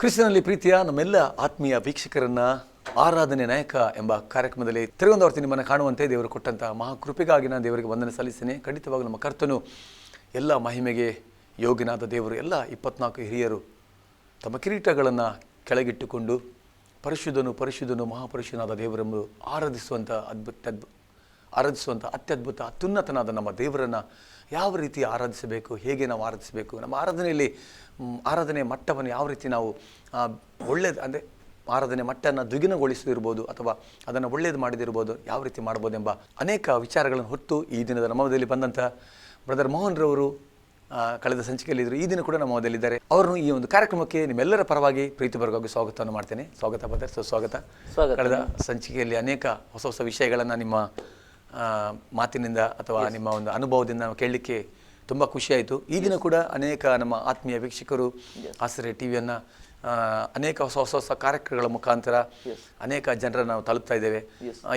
ಕ್ರಿಸ್ತನಲ್ಲಿ ಪ್ರೀತಿಯ ನಮ್ಮೆಲ್ಲ ಆತ್ಮೀಯ ವೀಕ್ಷಕರನ್ನ ಆರಾಧನೆ ನಾಯಕ ಎಂಬ ಕಾರ್ಯಕ್ರಮದಲ್ಲಿ ತಿರುವಂದವರ್ತಿ ನಿಮ್ಮನ್ನು ಕಾಣುವಂತೆ ದೇವರು ಕೊಟ್ಟಂತಹ ಮಹಾಕೃಪೆಗಾಗಿ ನಾನು ದೇವರಿಗೆ ವಂದನೆ ಸಲ್ಲಿಸ್ತೇನೆ. ಖಂಡಿತವಾಗಿ ನಮ್ಮ ಕರ್ತನು ಎಲ್ಲ ಮಹಿಮೆಗೆ ಯೋಗಿನಾದ ದೇವರು. ಎಲ್ಲ ಇಪ್ಪತ್ನಾಲ್ಕು ಹಿರಿಯರು ತಮ್ಮ ಕಿರೀಟಗಳನ್ನು ಕೆಳಗಿಟ್ಟುಕೊಂಡು ಪರಿಶುದ್ಧನು ಪರಿಶುದ್ಧನು, ಮಹಾಪರಿಶುದ್ಧನಾದ ದೇವರೆಂಬುದು ಆರಾಧಿಸುವಂಥ ಅದ್ಭುತ ಅದ್ಭು ಆರಾಧಿಸುವಂಥ ಅತ್ಯದ್ಭುತ, ಅತ್ಯುನ್ನತನಾದ ನಮ್ಮ ದೇವರನ್ನು ಯಾವ ರೀತಿ ಆರಾಧಿಸಬೇಕು, ಹೇಗೆ ನಾವು ಆರಾಧಿಸಬೇಕು, ನಮ್ಮ ಆರಾಧನೆಯಲ್ಲಿ ಮ್, ಆರಾಧನೆಯ ಮಟ್ಟವನ್ನು ಯಾವ ರೀತಿ ನಾವು ಒಳ್ಳೆಯದು ಅಂದರೆ ಆರಾಧನೆ ಮಟ್ಟನ್ನು ದ್ವಿಗುಣಗೊಳಿಸಿರ್ಬೋದು ಅಥವಾ ಅದನ್ನು ಒಳ್ಳೇದು ಮಾಡಿದಿರ್ಬೋದು ಯಾವ ರೀತಿ ಮಾಡ್ಬೋದೆಂಬ ಅನೇಕ ವಿಚಾರಗಳನ್ನು ಹೊತ್ತು ಈ ದಿನದ ನಮ್ಮದಲ್ಲಿ ಬಂದಂಥ ಬ್ರದರ್ ಮೋಹನ್ ರವರು ಕಳೆದ ಸಂಚಿಕೆಯಲ್ಲಿ ಇದ್ರು ಈ ದಿನ ಕೂಡ ನಮ್ಮ ಮಧ್ಯದಲ್ಲಿದ್ದಾರೆ. ಅವರನ್ನು ಈ ಒಂದು ಕಾರ್ಯಕ್ರಮಕ್ಕೆ ನಿಮ್ಮೆಲ್ಲರ ಪರವಾಗಿ ಪ್ರೀತಿಪರವಾಗಿ ಸ್ವಾಗತವನ್ನು ಮಾಡ್ತೇನೆ. ಸ್ವಾಗತ ಬ್ರದರ್ ಸುಸ್ವಾಗತ ಸ್ವಾಗತ. ಕಳೆದ ಸಂಚಿಕೆಯಲ್ಲಿ ಅನೇಕ ಹೊಸ ಹೊಸ ವಿಷಯಗಳನ್ನು ನಿಮ್ಮ ಮಾತಿನಿಂದ ಅಥವಾ ನಿಮ್ಮ ಒಂದು ಅನುಭವದಿಂದ ನಾವು ಕೇಳಲಿಕ್ಕೆ ತುಂಬ ಖುಷಿಯಾಯಿತು ಈ ದಿನ ಕೂಡ ಅನೇಕ ನಮ್ಮ ಆತ್ಮೀಯ ವೀಕ್ಷಕರು ಆಸರೆ ಟಿ ವಿಯನ್ನು ಅನೇಕ ಹೊಸ ಹೊಸ ಹೊಸ ಕಾರ್ಯಕ್ರಮಗಳ ಮುಖಾಂತರ ಅನೇಕ ಜನರನ್ನು ನಾವು ತಲುಪ್ತಾ ಇದ್ದೇವೆ.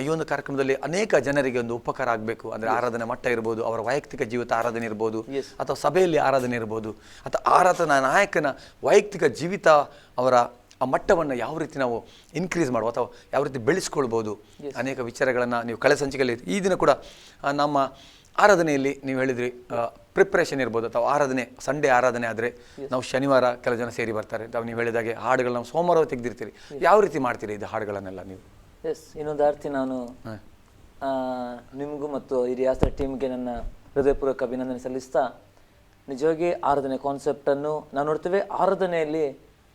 ಈ ಒಂದು ಕಾರ್ಯಕ್ರಮದಲ್ಲಿ ಅನೇಕ ಜನರಿಗೆ ಒಂದು ಉಪಕಾರ ಆಗಬೇಕು. ಅಂದರೆ ಆರಾಧನೆ ಮಟ್ಟ ಇರ್ಬೋದು ಅವರ ವೈಯಕ್ತಿಕ ಜೀವಿತ ಆರಾಧನೆ ಇರ್ಬೋದು ಅಥವಾ ಸಭೆಯಲ್ಲಿ ಆರಾಧನೆ ಇರ್ಬೋದು ಅಥವಾ ಆರಾಧನಾ ನಾಯಕನ ವೈಯಕ್ತಿಕ ಜೀವಿತ ಅವರ ಆ ಮಟ್ಟವನ್ನು ಯಾವ ರೀತಿ ನಾವು ಇನ್ಕ್ರೀಸ್ ಮಾಡುವ ಅಥವಾ ಯಾವ ರೀತಿ ಬೆಳೆಸ್ಕೊಳ್ಬೋದು ಅನೇಕ ವಿಚಾರಗಳನ್ನು ನೀವು ಕಳೆ ಸಂಚಿಕೆಯಲ್ಲಿ ಈ ದಿನ ಕೂಡ ನಮ್ಮ ಆರಾಧನೆಯಲ್ಲಿ ನೀವು ಹೇಳಿದ್ರಿ ಪ್ರಿಪ್ರೇಷನ್ ಇರ್ಬೋದು ಅಥವಾ ಆರಾಧನೆ ಸಂಡೇ ಆರಾಧನೆ ಆದರೆ ನಾವು ಶನಿವಾರ ಕೆಲ ಜನ ಸೇರಿ ಬರ್ತಾರೆ. ಅಥವಾ ನೀವು ಹೇಳಿದಾಗೆ ಹಾಡುಗಳು ನಾವು ಸೋಮವಾರ ತೆಗೆದಿರ್ತೀರಿ. ಯಾವ ರೀತಿ ಮಾಡ್ತೀರಿ ಇದು ಹಾಡುಗಳನ್ನೆಲ್ಲ ನೀವು? ಎಸ್ ಇನ್ನೊಂದು ಅರ್ಥಿ ನಾನು ನಿಮಗೂ ಮತ್ತು ಈ ಟೀಮ್ಗೆ ನನ್ನ ಹೃದಯಪೂರ್ವಕ ಅಭಿನಂದನೆ ಸಲ್ಲಿಸ್ತಾ ನಿಜವಾಗಿ ಆರಾಧನೆ ಕಾನ್ಸೆಪ್ಟನ್ನು ನಾವು ನೋಡ್ತೇವೆ. ಆರಾಧನೆಯಲ್ಲಿ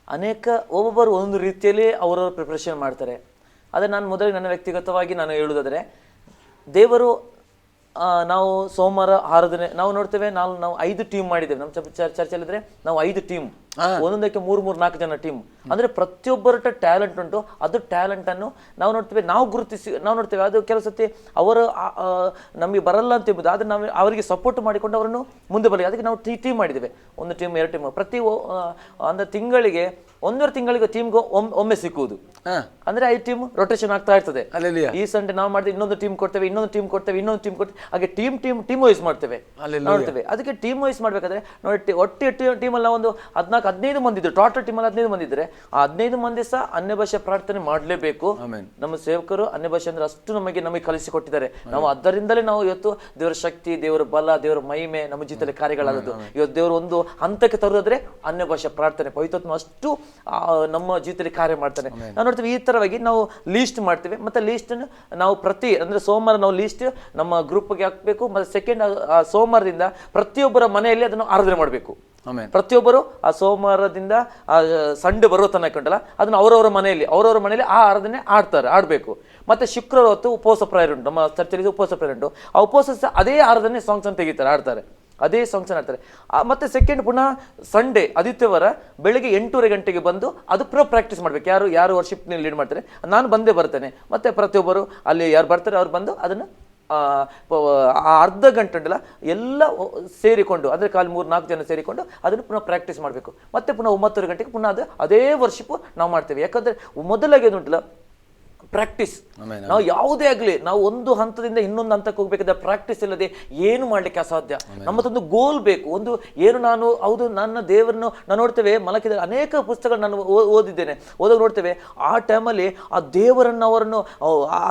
ಅನೇಕ ಒಬ್ಬೊಬ್ಬರು ಒಂದು ರೀತಿಯಲ್ಲಿ ಅವರವರು ಪ್ರಿಪ್ರೇಷನ್ ಮಾಡ್ತಾರೆ. ಆದರೆ ನಾನು ಮೊದಲಿಗೆ ನನ್ನ ವ್ಯಕ್ತಿಗತವಾಗಿ ನಾನು ಹೇಳುವುದಾದರೆ ದೇವರು ನಾವು ಸೋಮವಾರ ಆರಾಧನೆ ನಾವು ನೋಡ್ತೇವೆ ನಾವು ನಾವು ಐದು ಟೀಮ್ ಮಾಡಿದ್ದೇವೆ. ನಮ್ಮ ಚರ್ಚ್ ಚರ್ಚಲ್ಲಿದ್ರೆ ನಾವು ಐದು ಟೀಮ್ ಒಂದೊಂದಕ್ಕೆ ಮೂರು ಮೂರು ನಾಲ್ಕು ಜನ ಟೀಮ್ ಅಂದ್ರೆ ಪ್ರತಿಯೊಬ್ಬರ ಟ್ಯಾಲೆಂಟ್ ಉಂಟು. ಅದು ಟ್ಯಾಲೆಂಟ್ ಅನ್ನು ನಾವು ನೋಡ್ತೇವೆ. ನಾವು ಗುರುತಿಸಿ ನಾವು ನೋಡ್ತೇವೆ. ಅದು ಕೆಲವು ಸತಿ ಅವರು ನಮಗೆ ಬರಲ್ಲ ಅಂತ ಹೇಳ್ಬೋದು. ಆದ್ರೆ ನಾವು ಅವರಿಗೆ ಸಪೋರ್ಟ್ ಮಾಡಿಕೊಂಡು ಅವರನ್ನು ಮುಂದೆ ಬರಲಿ ಅದಕ್ಕೆ ನಾವು ಟೀ ಟೀಮ್ ಮಾಡಿದ್ದೇವೆ. ಒಂದು ಟೀಮ್ ಎರಡು ಟೀಮ್ ಪ್ರತಿ ಅಂದ್ರೆ ತಿಂಗಳಿಗೆ ಒಂದೂವರೆ ತಿಂಗಳಿಗೆ ಟೀಮ್ಗೆ ಒಮ್ಮೆ ಸಿಕ್ಕುವುದು. ಅಂದ್ರೆ ಐದು ಟೀಮ್ ರೊಟೇಷನ್ ಆಗ್ತಾ ಇರ್ತದೆ. ಈ ಸಂಡೆ ನಾವು ಮಾಡಿದ್ರೆ ಇನ್ನೊಂದು ಟೀಮ್ ಕೊಡ್ತೇವೆ ಇನ್ನೊಂದು ಟೀಮ್ ಕೊಡ್ತೇವೆ ಇನ್ನೊಂದು ಟೀಮ್ ಕೊಡ್ತೇವೆ. ಹಾಗೆ ಟೀಮ್ ಟೀಮ್ ಟೀಮ್ ವೈಸ್ ಮಾಡ್ತೇವೆ. ನೋಡ್ತೇವೆ. ಅದಕ್ಕೆ ಟೀಮ್ ವೈಸ್ ಮಾಡ್ಬೇಕಾದ್ರೆ ನೋಡಿ ಒಟ್ಟಿ ಒಟ್ಟು ಟೀಮಲ್ಲಿ ನಾವು ಒಂದು ಹದಿನಾಲ್ಕು ಹದಿನೈದು ಮಂದಿ ಇದ್ರು. ಟೋಟಲ್ ಟೀಮಲ್ಲಿ ಹದಿನೈದು ಮಂದಿ ಇದ್ರೆ ಆ ಹದಿನೈದು ಮಂದಿ ಸಹ ಅನ್ಯ ಭಾಷೆ ಪ್ರಾರ್ಥನೆ ಮಾಡಲೇಬೇಕು. ನಮ್ಮ ಸೇವಕರು ಅನ್ಯ ಭಾಷೆ ಅಂದ್ರೆ ಅಷ್ಟು ನಮಗೆ ನಮಗೆ ಕಲಿಸಿಕೊಟ್ಟಿದ್ದಾರೆ ನಾವು ಅದರಿಂದಲೇ ನಾವು ಇವತ್ತು ದೇವರ ಶಕ್ತಿ ದೇವರ ಬಲ ದೇವರ ಮಹಿಮೆ ನಮ್ಮ ಜೀವಿತದಲ್ಲಿ ಕಾರ್ಯಗಳಾಗೋದು ಇವತ್ತು ದೇವರು ಒಂದು ಹಂತಕ್ಕೆ ತರೋದ್ರೆ ಅನ್ಯ ಭಾಷೆ ಪ್ರಾರ್ಥನೆ ಪವಿತ್ರಾತ್ಮ ಅಷ್ಟು ನಮ್ಮ ಜೀವಿತದಲ್ಲಿ ಕಾರ್ಯ ಮಾಡ್ತಾನೆ. ನಾವು ನೋಡ್ತೀವಿ ಈ ತರವಾಗಿ ನಾವು ಲೀಸ್ಟ್ ಮಾಡ್ತೀವಿ. ಮತ್ತೆ ಲೀಸ್ಟ್ ನಾವು ಪ್ರತಿ ಅಂದ್ರೆ ಸೋಮವಾರ ನಾವು ಲೀಸ್ಟ್ ನಮ್ಮ ಗ್ರೂಪ್ಗೆ ಹಾಕ್ಬೇಕು. ಮತ್ತೆ ಸೆಕೆಂಡ್ ಸೋಮವಾರದಿಂದ ಪ್ರತಿಯೊಬ್ಬರ ಮನೆಯಲ್ಲಿ ಅದನ್ನು ಆರಾಧನೆ ಮಾಡಬೇಕು. ಪ್ರತಿಯೊಬ್ಬರು ಆ ಸೋಮವಾರದಿಂದ ಆ ಸಂಡೆ ಬರೋ ತನಕ ಉಂಟಲ್ಲ, ಅದನ್ನ ಅವರವರ ಮನೆಯಲ್ಲಿ ಅವರವರ ಮನೆಯಲ್ಲಿ ಆ ಆರಾಧನೆ ಆಡ್ತಾರೆ, ಆಡಬೇಕು. ಮತ್ತೆ ಶುಕ್ರವಾರ ಹೊತ್ತು ಉಪವಾಸ ಪ್ರಾಯರ್ ಉಂಟು, ನಮ್ಮ ಚರ್ಚಲ್ಲಿ ಉಪವಾಸ ಪ್ರಾಯರ್ ಉಂಟು. ಆ ಉಪವಾಸ ಅದೇ ಆರಾಧನೆ ಸಾಂಗ್ಸ್ ಅಂತ ತೆಗಿತಾರೆ ಆಡ್ತಾರೆ ಅದೇ ಸಾಂಗ್ಸ್ ಆಡ್ತಾರೆ ಮತ್ತೆ ಸೆಕೆಂಡ್ ಪುನಃ ಸಂಡೇ ಆದಿತ್ಯವಾರ ಬೆಳಿಗ್ಗೆ ಎಂಟೂವರೆ ಗಂಟೆಗೆ ಬಂದು ಅದು ಪ್ರೋ ಪ್ರಾಕ್ಟೀಸ್ ಮಾಡ್ಬೇಕು. ಯಾರು ಯಾರು ವರ್ಷಿಪ್ ಲೀಡ್ ಮಾಡ್ತಾರೆ, ನಾನು ಬಂದೇ ಬರ್ತೇನೆ. ಮತ್ತೆ ಪ್ರತಿಯೊಬ್ಬರು ಅಲ್ಲಿ ಯಾರು ಬರ್ತಾರೆ, ಅವ್ರು ಬಂದು ಅದನ್ನು ಅರ್ಧ ಗಂಟೆ ಉಂಟಲ್ಲ ಎಲ್ಲ ಸೇರಿಕೊಂಡು ಅಂದರೆ ಕಾಲು ಮೂರು, ನಾಲ್ಕು ಜನ ಸೇರಿಕೊಂಡು ಅದನ್ನು ಪುನಃ ಪ್ರಾಕ್ಟೀಸ್ ಮಾಡಬೇಕು. ಮತ್ತೆ ಪುನಃ ಒಂಬತ್ತುವರೆ ಗಂಟೆಗೆ ಪುನಃ ಅದು, ಅದೇ ವರ್ಷಪ್ಪು ನಾವು ಮಾಡ್ತೇವೆ. ಯಾಕಂದರೆ ಮೊದಲಾಗಿ ಉಂಟಲ್ಲ ಪ್ರಾಕ್ಟೀಸ್ ನಾವು ಯಾವುದೇ ಆಗಲಿ ನಾವು ಒಂದು ಹಂತದಿಂದ ಇನ್ನೊಂದು ಹಂತಕ್ಕೆ ಹೋಗ್ಬೇಕಾದ್ರೆ ಪ್ರಾಕ್ಟೀಸ್ ಇಲ್ಲದೆ ಏನು ಮಾಡ್ಲಿಕ್ಕೆ ಅಸಾಧ್ಯ? ನಮ್ಮದೊಂದು ಗೋಲ್ ಬೇಕು. ಒಂದು ಏನು ನಾನು ಹೌದು ನನ್ನ ದೇವರನ್ನು ನಾನು ನೋಡ್ತೇವೆ ಮಲಕಿದ ಅನೇಕ ಪುಸ್ತಕಗಳು ನಾನು ಓದಿದ್ದೇನೆ. ಓದೋ ನೋಡ್ತೇವೆ ಆ ಟೈಮಲ್ಲಿ ಆ ದೇವರನ್ನು ಅವರನ್ನು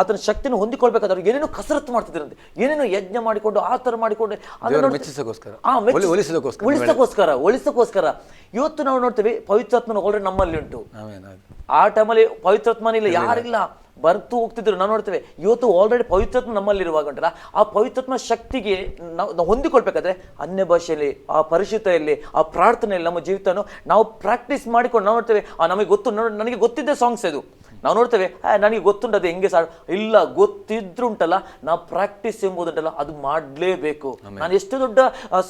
ಆತನ ಶಕ್ತಿಯನ್ನು ಹೊಂದಿಕೊಳ್ಬೇಕಾದ್ರೆ ಏನೇನು ಏನೇನೋ ಕಸರತ್ತು ಮಾಡ್ತಿದ್ರಂತೆ. ಏನೇನೋ ಯಜ್ಞ ಮಾಡಿಕೊಂಡು ಆ ಥರ ಮಾಡಿಕೊಂಡು ಉಳಿಸೋಕ್ಕೋಸ್ಕರ ಉಳಿಸೋಕ್ಕೋಸ್ಕರ ಇವತ್ತು ನಾವು ನೋಡ್ತೇವೆ ಪವಿತ್ರಾತ್ಮನ ಆಲ್ರೆಡಿ ನಮ್ಮಲ್ಲಿ ಉಂಟು. ಆ ಟೈಮಲ್ಲಿ ಪವಿತ್ರಾತ್ಮನ ಇಲ್ಲ ಯಾರಿಲ್ಲ. ಬರ್ತು ಹೋಗ್ತಿದ್ರು. ನಾವು ನೋಡ್ತೇವೆ ಇವತ್ತು ಆಲ್ರೆಡಿ ಪವಿತ್ರತ್ವ ನಮ್ಮಲ್ಲಿರುವಾಗ ಉಂಟಲ್ಲ ಆ ಪವಿತ್ರತ್ವ ಶಕ್ತಿಗೆ ನಾವು ಹೊಂದಿಕೊಳ್ಬೇಕಾದ್ರೆ ಅನ್ಯ ಭಾಷೆಯಲ್ಲಿ ಆ ಪರಿಶುದ್ಧೆಯಲ್ಲಿ ಆ ಪ್ರಾರ್ಥನೆಯಲ್ಲಿ ನಮ್ಮ ಜೀವಿತನು ನಾವು ಪ್ರಾಕ್ಟೀಸ್ ಮಾಡಿಕೊಂಡು ನಾವು ನೋಡ್ತೇವೆ ಆ ನಮಗೆ ಗೊತ್ತು ನನಗೆ ಗೊತ್ತಿದ್ದ ಸಾಂಗ್ಸ್ ಇದು ನಾವು ನೋಡ್ತೇವೆ ನನಗೆ ಗೊತ್ತುಂಟು ಅದು ಹೆಂಗೆ ಸಾ ಇಲ್ಲ ಗೊತ್ತಿದ್ರುಂಟಲ್ಲ ನಾವು ಪ್ರಾಕ್ಟೀಸ್ ಎಂಬುದುಂಟಲ್ಲ ಅದು ಮಾಡಲೇಬೇಕು. ನಾನು ಎಷ್ಟು ದೊಡ್ಡ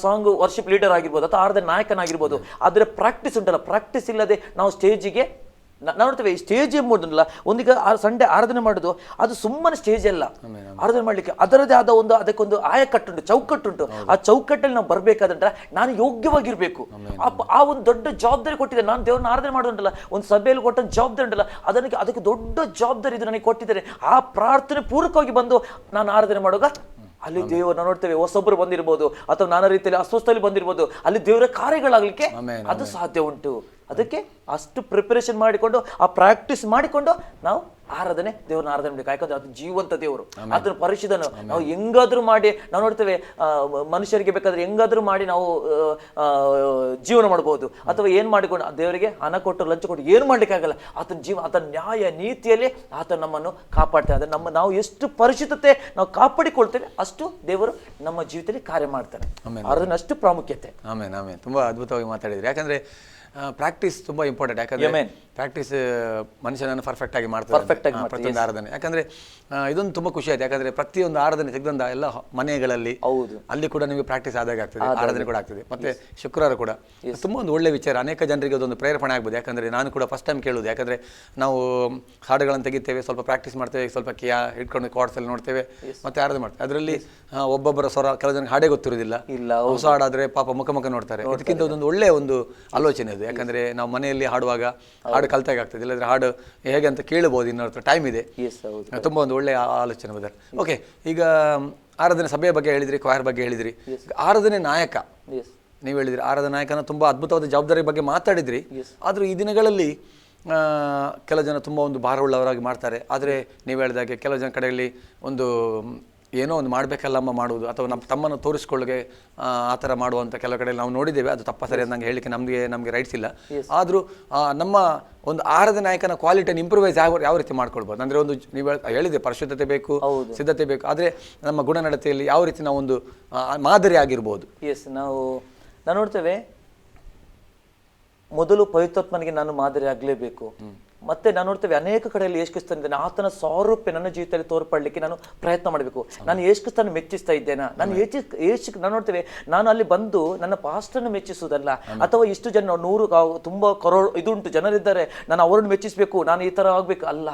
ಸಾಂಗ್ ವರ್ಷಿಪ್ ಲೀಡರ್ ಆಗಿರ್ಬೋದು ಅಥವಾ ಆರ್ದ ನಾಯಕನಾಗಿರ್ಬೋದು ಆದರೆ ಪ್ರಾಕ್ಟೀಸ್ ಉಂಟಲ್ಲ ಪ್ರಾಕ್ಟೀಸ್ ಇಲ್ಲದೆ ನಾವು ಸ್ಟೇಜಿಗೆ ನಾವು ನೋಡ್ತೇವೆ ಈ ಸ್ಟೇಜ್ ಎಂಬುದಲ್ಲ ಒಂದೀಗ ಸಂಡೇ ಆರಾಧನೆ ಮಾಡೋದು ಅದು ಸುಮ್ಮನೆ ಸ್ಟೇಜ್ ಅಲ್ಲ. ಆರಾಧನೆ ಮಾಡಲಿಕ್ಕೆ ಅದರದೇ ಆದ ಒಂದು ಅದಕ್ಕೊಂದು ಆಯಕಟ್ಟುಂಟು ಚೌಕಟ್ಟುಂಟು. ಆ ಚೌಕಟ್ಟಲ್ಲಿ ನಾವು ಬರ್ಬೇಕಾದಂದ್ರೆ ನಾನು ಯೋಗ್ಯವಾಗಿರಬೇಕು. ಆ ಆ ಒಂದು ದೊಡ್ಡ ಜವಾಬ್ದಾರಿ ಕೊಟ್ಟಿದೆ ನಾನು ದೇವ್ರನ್ನ ಆರಾಧನೆ ಮಾಡೋದಂಟಲ್ಲ ಒಂದು ಸಭೆಯಲ್ಲಿ ಕೊಟ್ಟ ಜವಾಬ್ದಾರಿ ಉಂಟಲ್ಲ ಅದಕ್ಕೆ ಅದಕ್ಕೆ ದೊಡ್ಡ ಜವಾಬ್ದಾರಿ ಇದು ನನಗೆ ಕೊಟ್ಟಿದ್ದಾರೆ. ಆ ಪ್ರಾರ್ಥನೆ ಪೂರಕವಾಗಿ ಬಂದು ನಾನು ಆರಾಧನೆ ಮಾಡುವಾಗ ಅಲ್ಲಿ ದೇವರು ನೋಡ್ತೇವೆ ಹೊಸೊಬ್ಬರು ಬಂದಿರ್ಬೋದು ಅಥವಾ ನಾನಾ ರೀತಿಯಲ್ಲಿ ಅಸ್ವಸ್ಥದಲ್ಲಿ ಬಂದಿರ್ಬೋದು ಅಲ್ಲಿ ದೇವರ ಕಾರ್ಯಗಳಾಗಲಿಕ್ಕೆ ಅದು ಸಾಧ್ಯ ಉಂಟು. ಅದಕ್ಕೆ ಅಷ್ಟು ಪ್ರಿಪರೇಷನ್ ಮಾಡಿಕೊಂಡು ಆ ಪ್ರಾಕ್ಟೀಸ್ ಮಾಡಿಕೊಂಡು ನಾವು ಆರಾಧನೆ ದೇವ್ರನ್ನ ಆರಾಧನೆ ಮಾಡಬೇಕು ಯಾಕಂದ್ರೆ ಅದು ಜೀವಂತ ದೇವರು. ಅದನ್ನ ಪರಿಶುದ್ಧನು. ನಾವು ಹೆಂಗಾದ್ರೂ ಮಾಡಿ ನಾವು ನೋಡ್ತೇವೆ ಮನುಷ್ಯರಿಗೆ ಬೇಕಾದ್ರೆ ಹೆಂಗಾದ್ರೂ ಮಾಡಿ ನಾವು ಜೀವನ ಮಾಡ್ಬೋದು. ಅಥವಾ ಏನು ಮಾಡಿಕೊಂಡು ದೇವರಿಗೆ ಹಣ ಕೊಟ್ಟು ಲಂಚ ಕೊಟ್ಟು ಏನು ಮಾಡ್ಲಿಕ್ಕೆ ಆಗಲ್ಲ. ಆತನ ಜೀವ ಆತನ ನ್ಯಾಯ ನೀತಿಯಲ್ಲಿ ಆತ ನಮ್ಮನ್ನು ಕಾಪಾಡ್ತೇವೆ. ಅದನ್ನು ನಮ್ಮ ನಾವು ಎಷ್ಟು ಪರಿಶುದ್ಧತೆ ನಾವು ಕಾಪಾಡಿಕೊಳ್ತೇವೆ ಅಷ್ಟು ದೇವರು ನಮ್ಮ ಜೀವಿತದಲ್ಲಿ ಕಾರ್ಯ ಮಾಡ್ತಾನೆ. ಆರಾಧನೆ ಅಷ್ಟು ಪ್ರಾಮುಖ್ಯತೆ. ಆಮೇಲೆ ಆಮೇಲೆ ತುಂಬ ಅದ್ಭುತವಾಗಿ ಮಾತಾಡಿದ್ರಿ. ಯಾಕಂದ್ರೆ ಪ್ರಾಕ್ಟೀಸ್ ತುಂಬ ಇಂಪಾರ್ಟೆಂಟ್ ಯಾಕಂದ್ರೆ Amen. ಪ್ರಾಕ್ಟೀಸ್ ಮನುಷ್ಯನನ್ನು ಪರ್ಫೆಕ್ಟ್ ಆಗಿ ಮಾಡ್ತಾರೆ ಪರ್ಫೆಕ್ಟ್ ಆಗಿ ಆ, ಪ್ರತಿಯೊಂದು ಆರಾಧನೆ. ಯಾಕಂದ್ರೆ ಇದೊಂದು ತುಂಬಾ ಖುಷಿ ಆಯ್ತು. ಯಾಕಂದ್ರೆ ಪ್ರತಿಯೊಂದು ಆರಾಧನೆ ತೆಗೆದಂತ ಎಲ್ಲ ಮನೆಗಳಲ್ಲಿ ಹೌದು. ಅಲ್ಲಿ ಕೂಡ ನಿಮಗೆ ಪ್ರಾಕ್ಟೀಸ್ ಆದಾಗ ಆಗ್ತದೆ ಆರಾಧನೆ ಕೂಡ ಆಗ್ತದೆ. ಮತ್ತೆ ಶುಕ್ರವಾರ ಕೂಡ. ತುಂಬಾ ಒಂದು ಒಳ್ಳೆ ವಿಚಾರ. ಅನೇಕ ಜನರಿಗೆ ಅದೊಂದು ಪ್ರೇರಣೆ ಆಗ್ಬೋದು. ಯಾಕಂದ್ರೆ ನಾನು ಕೂಡ ಫಸ್ಟ್ ಟೈಮ್ ಕೇಳೋದು. ಯಾಕಂದ್ರೆ ನಾವು ಹಾಡುಗಳನ್ನು ತೆಗಿತೇವೆ ಸ್ವಲ್ಪ ಪ್ರಾಕ್ಟೀಸ್ ಮಾಡ್ತೇವೆ ಸ್ವಲ್ಪ ಕಿಯಾ ಇಟ್ಕೊಂಡು ಕಾರ್ಡ್ಸ್ ಅಲ್ಲಿ ನೋಡ್ತೇವೆ ಮತ್ತೆ ಆರಾಧನೆ ಮಾಡ್ತೇವೆ. ಅದರಲ್ಲಿ ಒಬ್ಬೊಬ್ಬರ ಸ್ವರ ಕೆಲವು ಜನಕ್ಕೆ ಹಾಡೇ ಗೊತ್ತಿರೋದಿಲ್ಲ ಇಲ್ಲ ಹೊಸ ಹಾಡಾದ್ರೆ ಪಾಪ ಮುಖ ಮುಖ ನೋಡ್ತಾರೆ. ಇದಕ್ಕಿಂತ ಒಂದು ಒಳ್ಳೆ ಒಂದು ಆಲೋಚನೆ ಅದು. ಯಾಕಂದ್ರೆ ನಾವು ಮನೆಯಲ್ಲಿ ಹಾಡುವಾಗ ಹಾಡು ಕಲ್ತಾಗ ಆಗ್ತದೆ. ಇಲ್ಲದ್ರೆ ಹಾಡು ಹೇಗೆ ಅಂತ ಕೇಳಬಹುದು ಇನ್ನೊಂದು ಹತ್ರ ಟೈಮ್ ಇದೆ ತುಂಬ ಒಂದು ಒಳ್ಳೆಯ ಆಲೋಚನೆ ಬದರ್ ಓಕೆ ಈಗ ಆರಾಧನೆ ಸಭೆಯ ಬಗ್ಗೆ ಹೇಳಿದ್ರಿ ಕ್ವಾಯರ್ ಬಗ್ಗೆ ಹೇಳಿದ್ರಿ. ಆರಾಧನೆ ನಾಯಕ. ನೀವು ಹೇಳಿದ್ರಿ ಆರಾಧನೆ ನಾಯಕನ ತುಂಬ ಅದ್ಭುತವಾದ ಜವಾಬ್ದಾರಿ ಬಗ್ಗೆ ಮಾತಾಡಿದ್ರಿ. ಆದ್ರೂ ಈ ದಿನಗಳಲ್ಲಿ ಕೆಲ ಜನ ತುಂಬ ಒಂದು ಭಾರವುಳ್ಳವರಾಗಿ ಮಾಡ್ತಾರೆ. ಆದರೆ ನೀವು ಹೇಳಿದಾಗೆ ಕೆಲವು ಜನ ಕಡೆಯಲ್ಲಿ ಒಂದು ಏನೋ ಒಂದು ಮಾಡಬೇಕಲ್ಲಮ್ಮ ಮಾಡುವುದು ಅಥವಾ ನಮ್ಮ ತಮ್ಮನ್ನು ತೋರಿಸ್ಕೊಳ್ಳೋಕೆ ಆ, ಥರ ಮಾಡುವಂಥ ಕೆಲವು ಕಡೆ ನಾವು ನೋಡಿದ್ದೇವೆ. ಅದು ತಪ್ಪ ಸರಿ ಅಂತ ಹೇಳಿಕೆ ಹೇಳಲಿಕ್ಕೆ ನಮಗೆ ನಮಗೆ ರೈಟ್ಸ್ ಇಲ್ಲ. ಆದರೂ ನಮ್ಮ ಒಂದು ಆಹಾರದ ನಾಯಕನ ಕ್ವಾಲಿಟಿಯನ್ನು ಇಂಪ್ರೂವೈಸ್ ಯಾವ ಯಾವ ರೀತಿ ಮಾಡ್ಕೊಳ್ಬೋದು? ಅಂದರೆ ಒಂದು ನೀವು ಹೇಳ್- ಹೇಳಿದೆ ಪರಿಶುದ್ಧತೆ ಬೇಕು ಸಿದ್ಧತೆ ಬೇಕು. ಆದರೆ ನಮ್ಮ ಗುಣನಡತೆಯಲ್ಲಿ ಯಾವ ರೀತಿ ನಾವು ಒಂದು ಮಾದರಿ ಆಗಿರ್ಬೋದು? ಎಸ್ ನಾವು ನಾವು ನೋಡ್ತೇವೆ ಮೊದಲು ಪವಿತ್ರಾತ್ಮನಿಗೆ ನಾನು ಮಾದರಿ ಆಗಲೇಬೇಕು. ಮತ್ತೆ ನಾನು ನೋಡ್ತೇವೆ ಅನೇಕ ಕಡೆಯಲ್ಲಿ ಯೇಸು ಕ್ರಿಸ್ತನಿದ್ದಾನೆ ಆತನ ಸಾರೂಪ್ಯ ನನ್ನ ಜೀವಿತದಲ್ಲಿ ತೋರ್ಪಡ್ಲಿಕ್ಕೆ ನಾನು ಪ್ರಯತ್ನ ಮಾಡಬೇಕು. ನಾನು ಯೇಸು ಕ್ರಿಸ್ತನ ಮೆಚ್ಚಿಸ್ತಾ ಇದ್ದೇನೆ? ನಾನು ಯೇಸು ಯೇಸು ನಾನು ನೋಡ್ತೇವೆ ನಾನು ಅಲ್ಲಿ ಬಂದು ನನ್ನ ಪಾಸ್ಟನ್ನು ಮೆಚ್ಚಿಸುವುದಲ್ಲ ಅಥವಾ ಇಷ್ಟು ಜನ ನೂರು ತುಂಬ ತುಂಬಾ ಕರೋಡ್ ಇದುಂಟು ಜನರಿದ್ದಾರೆ ನಾನು ಅವರನ್ನು ಮೆಚ್ಚಿಸಬೇಕು ನಾನು ಈ ಥರ ಆಗಬೇಕು ಅಲ್ಲ.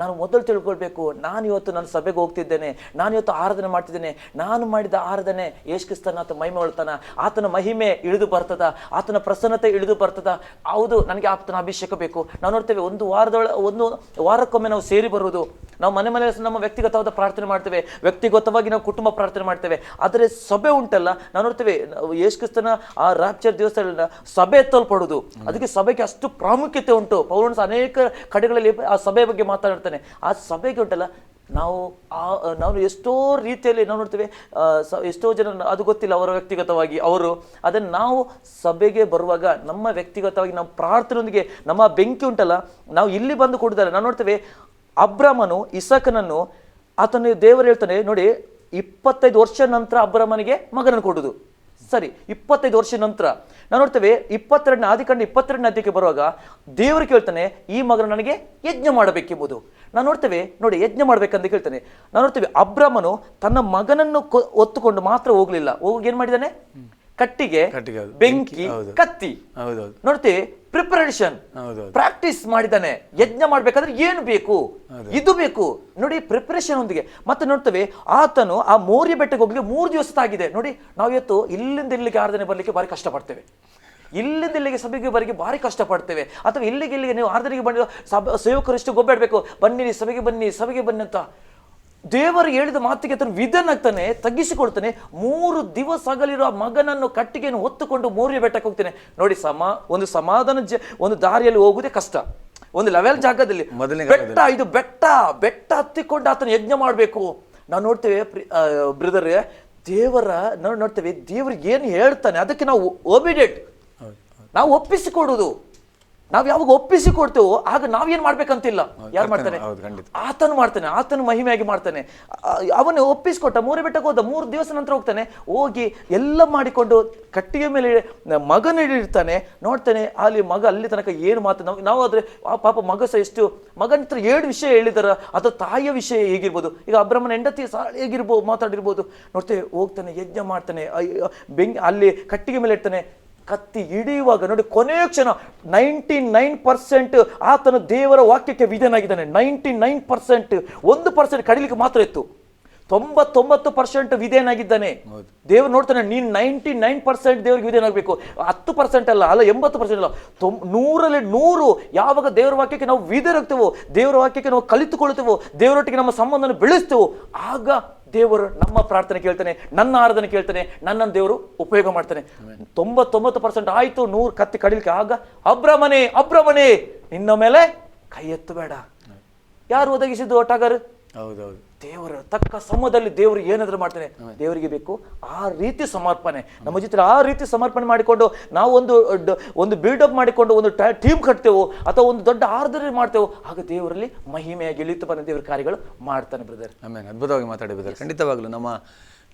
ನಾನು ಮೊದಲು ತಿಳ್ಕೊಳ್ಬೇಕು, ನಾನು ಇವತ್ತು ನನ್ನ ಸಭೆಗೆ ಹೋಗ್ತಿದ್ದೇನೆ, ನಾನು ಇವತ್ತು ಆರಾಧನೆ ಮಾಡ್ತಿದ್ದೇನೆ, ನಾನು ಮಾಡಿದ ಆರಾಧನೆ ಯೇಸು ಆತನ ಆತ ಮಹಿಮೆ ಹೊಳ್ತಾನ ಆತನ ಮಹಿಮೆ ಇಳಿದು ಬರ್ತದ, ಆತನ ಪ್ರಸನ್ನತೆ ಇಳಿದು ಬರ್ತದ, ಹೌದು, ನನಗೆ ಆತನ ಅಭಿಷೇಕ ಬೇಕು. ನಾವು ನೋಡ್ತೇವೆ ಒಂದು ವಾರದೊಳ, ಒಂದು ವಾರಕ್ಕೊಮ್ಮೆ ನಾವು ಸೇರಿ ಬರುವುದು ನಾವು ಮನೆ ಮನೆ ನಮ್ಮ ವ್ಯಕ್ತಿಗತವಾದ ಪ್ರಾರ್ಥನೆ ಮಾಡ್ತೇವೆ, ವ್ಯಕ್ತಿಗತವಾಗಿ ನಾವು ಕುಟುಂಬ ಪ್ರಾರ್ಥನೆ ಮಾಡ್ತೇವೆ. ಆದರೆ ಸಭೆ ಉಂಟಲ್ಲ ನಾವು ನೋಡ್ತೇವೆ, ನಾವು ಯೇಸು ಕ್ರಿಸ್ತನ ಆ ರಾಪ್ಚರ್ ದೇವಸ್ಥಾನ ಸಭೆ ಎತ್ತಲ್ಪಡುವುದು. ಅದಕ್ಕೆ ಸಭೆಗೆ ಅಷ್ಟು ಪ್ರಾಮುಖ್ಯತೆ ಉಂಟು. ಪೌರನ್ಸ್ ಅನೇಕ ಕಡೆಗಳಲ್ಲಿ ಆ ಸಭೆ ಬಗ್ಗೆ ಮಾತನಾಡ್ತಾನೆ. ಆ ಸಭೆಗೆ ಉಂಟಲ್ಲ, ನಾವು ಆ ನಾವು ಎಷ್ಟೋ ರೀತಿಯಲ್ಲಿ ನಾವು ನೋಡ್ತೇವೆ ಎಷ್ಟೋ ಜನ, ಅದು ಗೊತ್ತಿಲ್ಲ ಅವರ ವ್ಯಕ್ತಿಗತವಾಗಿ, ಅವರು. ಅದನ್ನು ನಾವು ಸಭೆಗೆ ಬರುವಾಗ ನಮ್ಮ ವ್ಯಕ್ತಿಗತವಾಗಿ ನಮ್ಮ ಪ್ರಾರ್ಥನೆಯೊಂದಿಗೆ, ನಮ್ಮ ಬೆಂಕಿ ಉಂಟಲ್ಲ, ನಾವು ಇಲ್ಲಿ ಬಂದು ಕೊಡ್ತಾರೆ ನಾವು ನೋಡ್ತೇವೆ ಅಬ್ರಾಮನು ಇಸಕನನ್ನು ಆತನು ದೇವರು ಹೇಳ್ತಾನೆ ನೋಡಿ ಇಪ್ಪತ್ತೈದು ವರ್ಷ ನಂತರ ಅಬ್ರಹ್ಮನಿಗೆ ಮಗನನ್ನು ಕೊಡುದು ಸರಿ ಇಪ್ಪತ್ತೈದು ವರ್ಷ ನಂತರ. ನಾವು ನೋಡ್ತೇವೆ ಇಪ್ಪತ್ತೆರಡನೇ ಆದಿಕಾಂಡ ಇಪ್ಪತ್ತೆರಡನೇ ಅಧ್ಯಕ್ಕೆ ಬರುವಾಗ ದೇವರು ಕೇಳ್ತಾನೆ ಈ ಮಗನ ನನಗೆ ಯಜ್ಞ ಮಾಡಬೇಕೆಂಬುದು. ನಾವು ನೋಡ್ತೇವೆ ನೋಡಿ ಯಜ್ಞ ಮಾಡಬೇಕಂತ ಕೇಳ್ತಾನೆ. ನಾವು ನೋಡ್ತೇವೆ ಅಬ್ರಹ್ಮನು ತನ್ನ ಮಗನನ್ನು ಒತ್ತುಕೊಂಡು ಮಾತ್ರ ಹೋಗ್ಲಿಲ್ಲ. ಹೋಗಿ ಏನ್ ಮಾಡಿದಾನೆ? ಕಟ್ಟಿಗೆ. ಬೆಂಕಿ. ಕತ್ತಿ. ನೋಡ್ತೇವೆ ಪ್ರಿಪರೇಷನ್ ಪ್ರಾಕ್ಟೀಸ್ ಮಾಡಿದ್ದಾನೆ. ಯಜ್ಞ ಮಾಡ್ಬೇಕಾದ್ರೆ ಏನು ಬೇಕು? ಇದು ಬೇಕು. ನೋಡಿ ಪ್ರಿಪರೇಷನ್ ಒಂದಿಗೆ. ಮತ್ತೆ ನೋಡ್ತೇವೆ ಆತನು ಆ ಮೌರ್ಯ ಬೆಟ್ಟಕ್ಕೆ ಹೋಗ್ಲಿಕ್ಕೆ ಮೂರು ದಿವಸ ಆಗಿದೆ ನೋಡಿ ನಾವು ಇವತ್ತು ಇಲ್ಲಿಂದ ಇಲ್ಲಿಗೆ ಆರಾಧನೆ ಬರ್ಲಿಕ್ಕೆ ಬಾರಿ ಕಷ್ಟಪಡ್ತೇವೆ. ಇಲ್ಲಿಂದ ಇಲ್ಲಿಗೆ ಸಭೆಗೆ ಬರಲಿಕ್ಕೆ ಭಾರಿ ಕಷ್ಟಪಡ್ತೇವೆ. ಅಥವಾ ಇಲ್ಲಿಗೆ ಇಲ್ಲಿಗೆ ನೀವು ಆರಾಧನೆಗೆ ಬಂದಿರೋ ಸಭ ಸೇವಕರು ಎಷ್ಟು ಗೊಬ್ಬಾಡಬೇಕು ಬನ್ನಿ ಸಭೆಗೆ ಬನ್ನಿ ಸಭೆಗೆ ಬನ್ನಿ ಅಂತ. ದೇವರು ಹೇಳಿದ ಮಾತಿಗೆ ತನ್ನ ವಿಧನಾಗ್ತಾನೆ ತಗ್ಗಿಸಿಕೊಳ್ತಾನೆ ಮೂರು ದಿವಸ ಆಗಲಿರೋ ಆ ಮಗನನ್ನು ಕಟ್ಟಿಗೆಯನ್ನು ಹೊತ್ತುಕೊಂಡು ಮೋರಿಯ ಬೆಟ್ಟಕ್ಕೆ ಹೋಗ್ತಾನೆ. ನೋಡಿ ಸಮ ಒಂದು ಸಮಾಧಾನ ಜ ಒಂದು ದಾರಿಯಲ್ಲಿ ಹೋಗುವುದೇ ಕಷ್ಟ. ಒಂದು ಲೆವೆಲ್ ಜಾಗದಲ್ಲಿ ಬೆಟ್ಟ ಇದು ಬೆಟ್ಟ ಬೆಟ್ಟ ಹತ್ತಿಕೊಂಡು ಆತನ ಯಜ್ಞ ಮಾಡಬೇಕು. ನಾವು ನೋಡ್ತೇವೆ ಬ್ರದರ್ ದೇವರ ನಾವು ನೋಡ್ತೇವೆ ದೇವ್ರಿಗೆ ಏನು ಹೇಳ್ತಾನೆ ಅದಕ್ಕೆ ನಾವು ಒಬಿಡೆಟ್ ನಾವು ಒಪ್ಪಿಸಿಕೊಡುವುದು. ನಾವು ಯಾವಾಗ ಒಪ್ಪಿಸಿ ಕೊಡ್ತೇವೋ ಆಗ ನಾವೇನ್ ಮಾಡ್ಬೇಕಂತಿಲ್ಲ. ಯಾರು ಮಾಡ್ತಾನೆ. ಆತನು ಮಾಡ್ತಾನೆ ಆತನು ಮಹಿಮೆಯಾಗಿ ಮಾಡ್ತಾನೆ. ಅವನ ಒಪ್ಪಿಸಿಕೊಟ್ಟ ಮೂರು ಬೆಟ್ಟಕ್ಕೆ ಹೋದ ಮೂರು ದಿವಸ ನಂತರ ಹೋಗ್ತಾನೆ. ಹೋಗಿ ಎಲ್ಲ ಮಾಡಿಕೊಂಡು ಕಟ್ಟಿಗೆ ಮೇಲೆ ಮಗನ ಇಡ್ತಾನೆ ನೋಡ್ತಾನೆ ಅಲ್ಲಿ ಮಗ ಅಲ್ಲಿ ತನಕ ಏನು ಮಾತು ನಾವು ನಾವು ಆದ್ರೆ ಆ ಪಾಪ ಮಗ ಸಹ ಎಷ್ಟು ಮಗನ ಹತ್ರ ಏಳು ವಿಷಯ ಹೇಳಿದಾರ ಅದು ತಾಯಿಯ ವಿಷಯ ಹೇಗಿರ್ಬೋದು? ಈಗ ಅಬ್ರಹ್ಮನ ಹೆಂಡತಿ ಸಹ ಹೇಗಿರ್ಬೋದು ಮಾತಾಡಿರ್ಬೋದು. ನೋಡ್ತೇವೆ ಹೋಗ್ತಾನೆ ಯಜ್ಞ ಮಾಡ್ತಾನೆ ಬೆಂಕಿ ಅಲ್ಲಿ ಕಟ್ಟಿಗೆ ಮೇಲೆ ಇಡ್ತಾನೆ. ಕತ್ತಿ ಹಿಡಿಯುವಾಗ ನೋಡಿ ಕೊನೆಯ ಕ್ಷಣ ನೈಂಟಿ ನೈನ್ ಪರ್ಸೆಂಟ್ ಆತನ ದೇವರ ವಾಕ್ಯಕ್ಕೆ ವಿಧೇನಾಗಿದ್ದಾನೆ ನೈಂಟಿ ನೈನ್ ಪರ್ಸೆಂಟ್ ಒಂದು ಪರ್ಸೆಂಟ್ ಕಡಿಲಿಕ್ಕೆ ಮಾತ್ರ ಇತ್ತು. ತೊಂಬತ್ತೊಂಬತ್ತು ಪರ್ಸೆಂಟ್ ವಿಧೇನಾಗಿದ್ದಾನೆ ದೇವ್ರು ನೋಡ್ತಾನೆ ನೀನು ನೈಂಟಿ ನೈನ್ ಪರ್ಸೆಂಟ್ ದೇವ್ರಿಗೆ ವಿಧೇನಾಗಬೇಕು ಹತ್ತು ಪರ್ಸೆಂಟ್ ಅಲ್ಲ ಅಲ್ಲ ಎಂಬತ್ತು ಪರ್ಸೆಂಟ್ ಅಲ್ಲ. ತೊಂ ನೂರಲ್ಲಿ ನೂರು ಯಾವಾಗ ದೇವರ ವಾಕ್ಯಕ್ಕೆ ನಾವು ವಿಧೇರಾಗ್ತೇವೋ ದೇವರ ವಾಕ್ಯಕ್ಕೆ ನಾವು ಕಲಿತುಕೊಳ್ತೇವೋ ದೇವರೊಟ್ಟಿಗೆ ನಮ್ಮ ಸಂಬಂಧನ ಬೆಳೆಸ್ತೇವೋ ಆಗ ದೇವರು ನಮ್ಮ ಪ್ರಾರ್ಥನೆ ಕೇಳ್ತಾನೆ ನನ್ನ ಆರಾಧನೆ ಕೇಳ್ತಾನೆ ನನ್ನನ್ನು ದೇವರು ಉಪಯೋಗ ಮಾಡ್ತಾನೆ. ತೊಂಬತ್ತೊಂಬತ್ತು ಪರ್ಸೆಂಟ್ ಆಯ್ತು ನೂರು ಕತ್ತಿ ಕಡಿಲಿಕ್ಕೆ ಆಗ ಅಬ್ರಮನೆ ಅಬ್ರಮನೆ ನಿನ್ನ ಮೇಲೆ ಕೈ ಎತ್ತಬೇಡ. ಯಾರು ಒದಗಿಸಿದ್ದು ಒಟ್ಟಾಗರು? ಹೌದೌದು. ದೇವರ ತಕ್ಕ ಸಮಯದಲ್ಲಿ ದೇವರು ಏನಾದ್ರೂ ಮಾಡ್ತಾನೆ ದೇವರಿಗೆ ಬೇಕು ಆ ರೀತಿ ಸಮರ್ಪಣೆ. ನಮ್ಮ ಜೊತೆ ಆ ರೀತಿ ಸಮರ್ಪಣೆ ಮಾಡಿಕೊಂಡು ನಾವು ಒಂದು ಒಂದು ಬಿಲ್ಡಪ್ ಮಾಡಿಕೊಂಡು ಒಂದು ಟೀಮ್ ಕಟ್ತೇವೋ ಅಥವಾ ಒಂದು ದೊಡ್ಡ ಆರ್ಧನೆ ಮಾಡ್ತೇವೋ ಆಗ ದೇವರಲ್ಲಿ ಮಹಿಮೆಯಾಗಿ ಇಳಿತು ಬಂದ ದೇವರ ಕಾರ್ಯಗಳು ಮಾಡ್ತಾನೆ ಬ್ರದರ್ ಆಮೇಲೆ ಅದ್ಭುತವಾಗಿ ಮಾತಾಡಿ ಬ್ರದರ್ ಖಂಡಿತವಾಗ್ಲೂ ನಮ್ಮ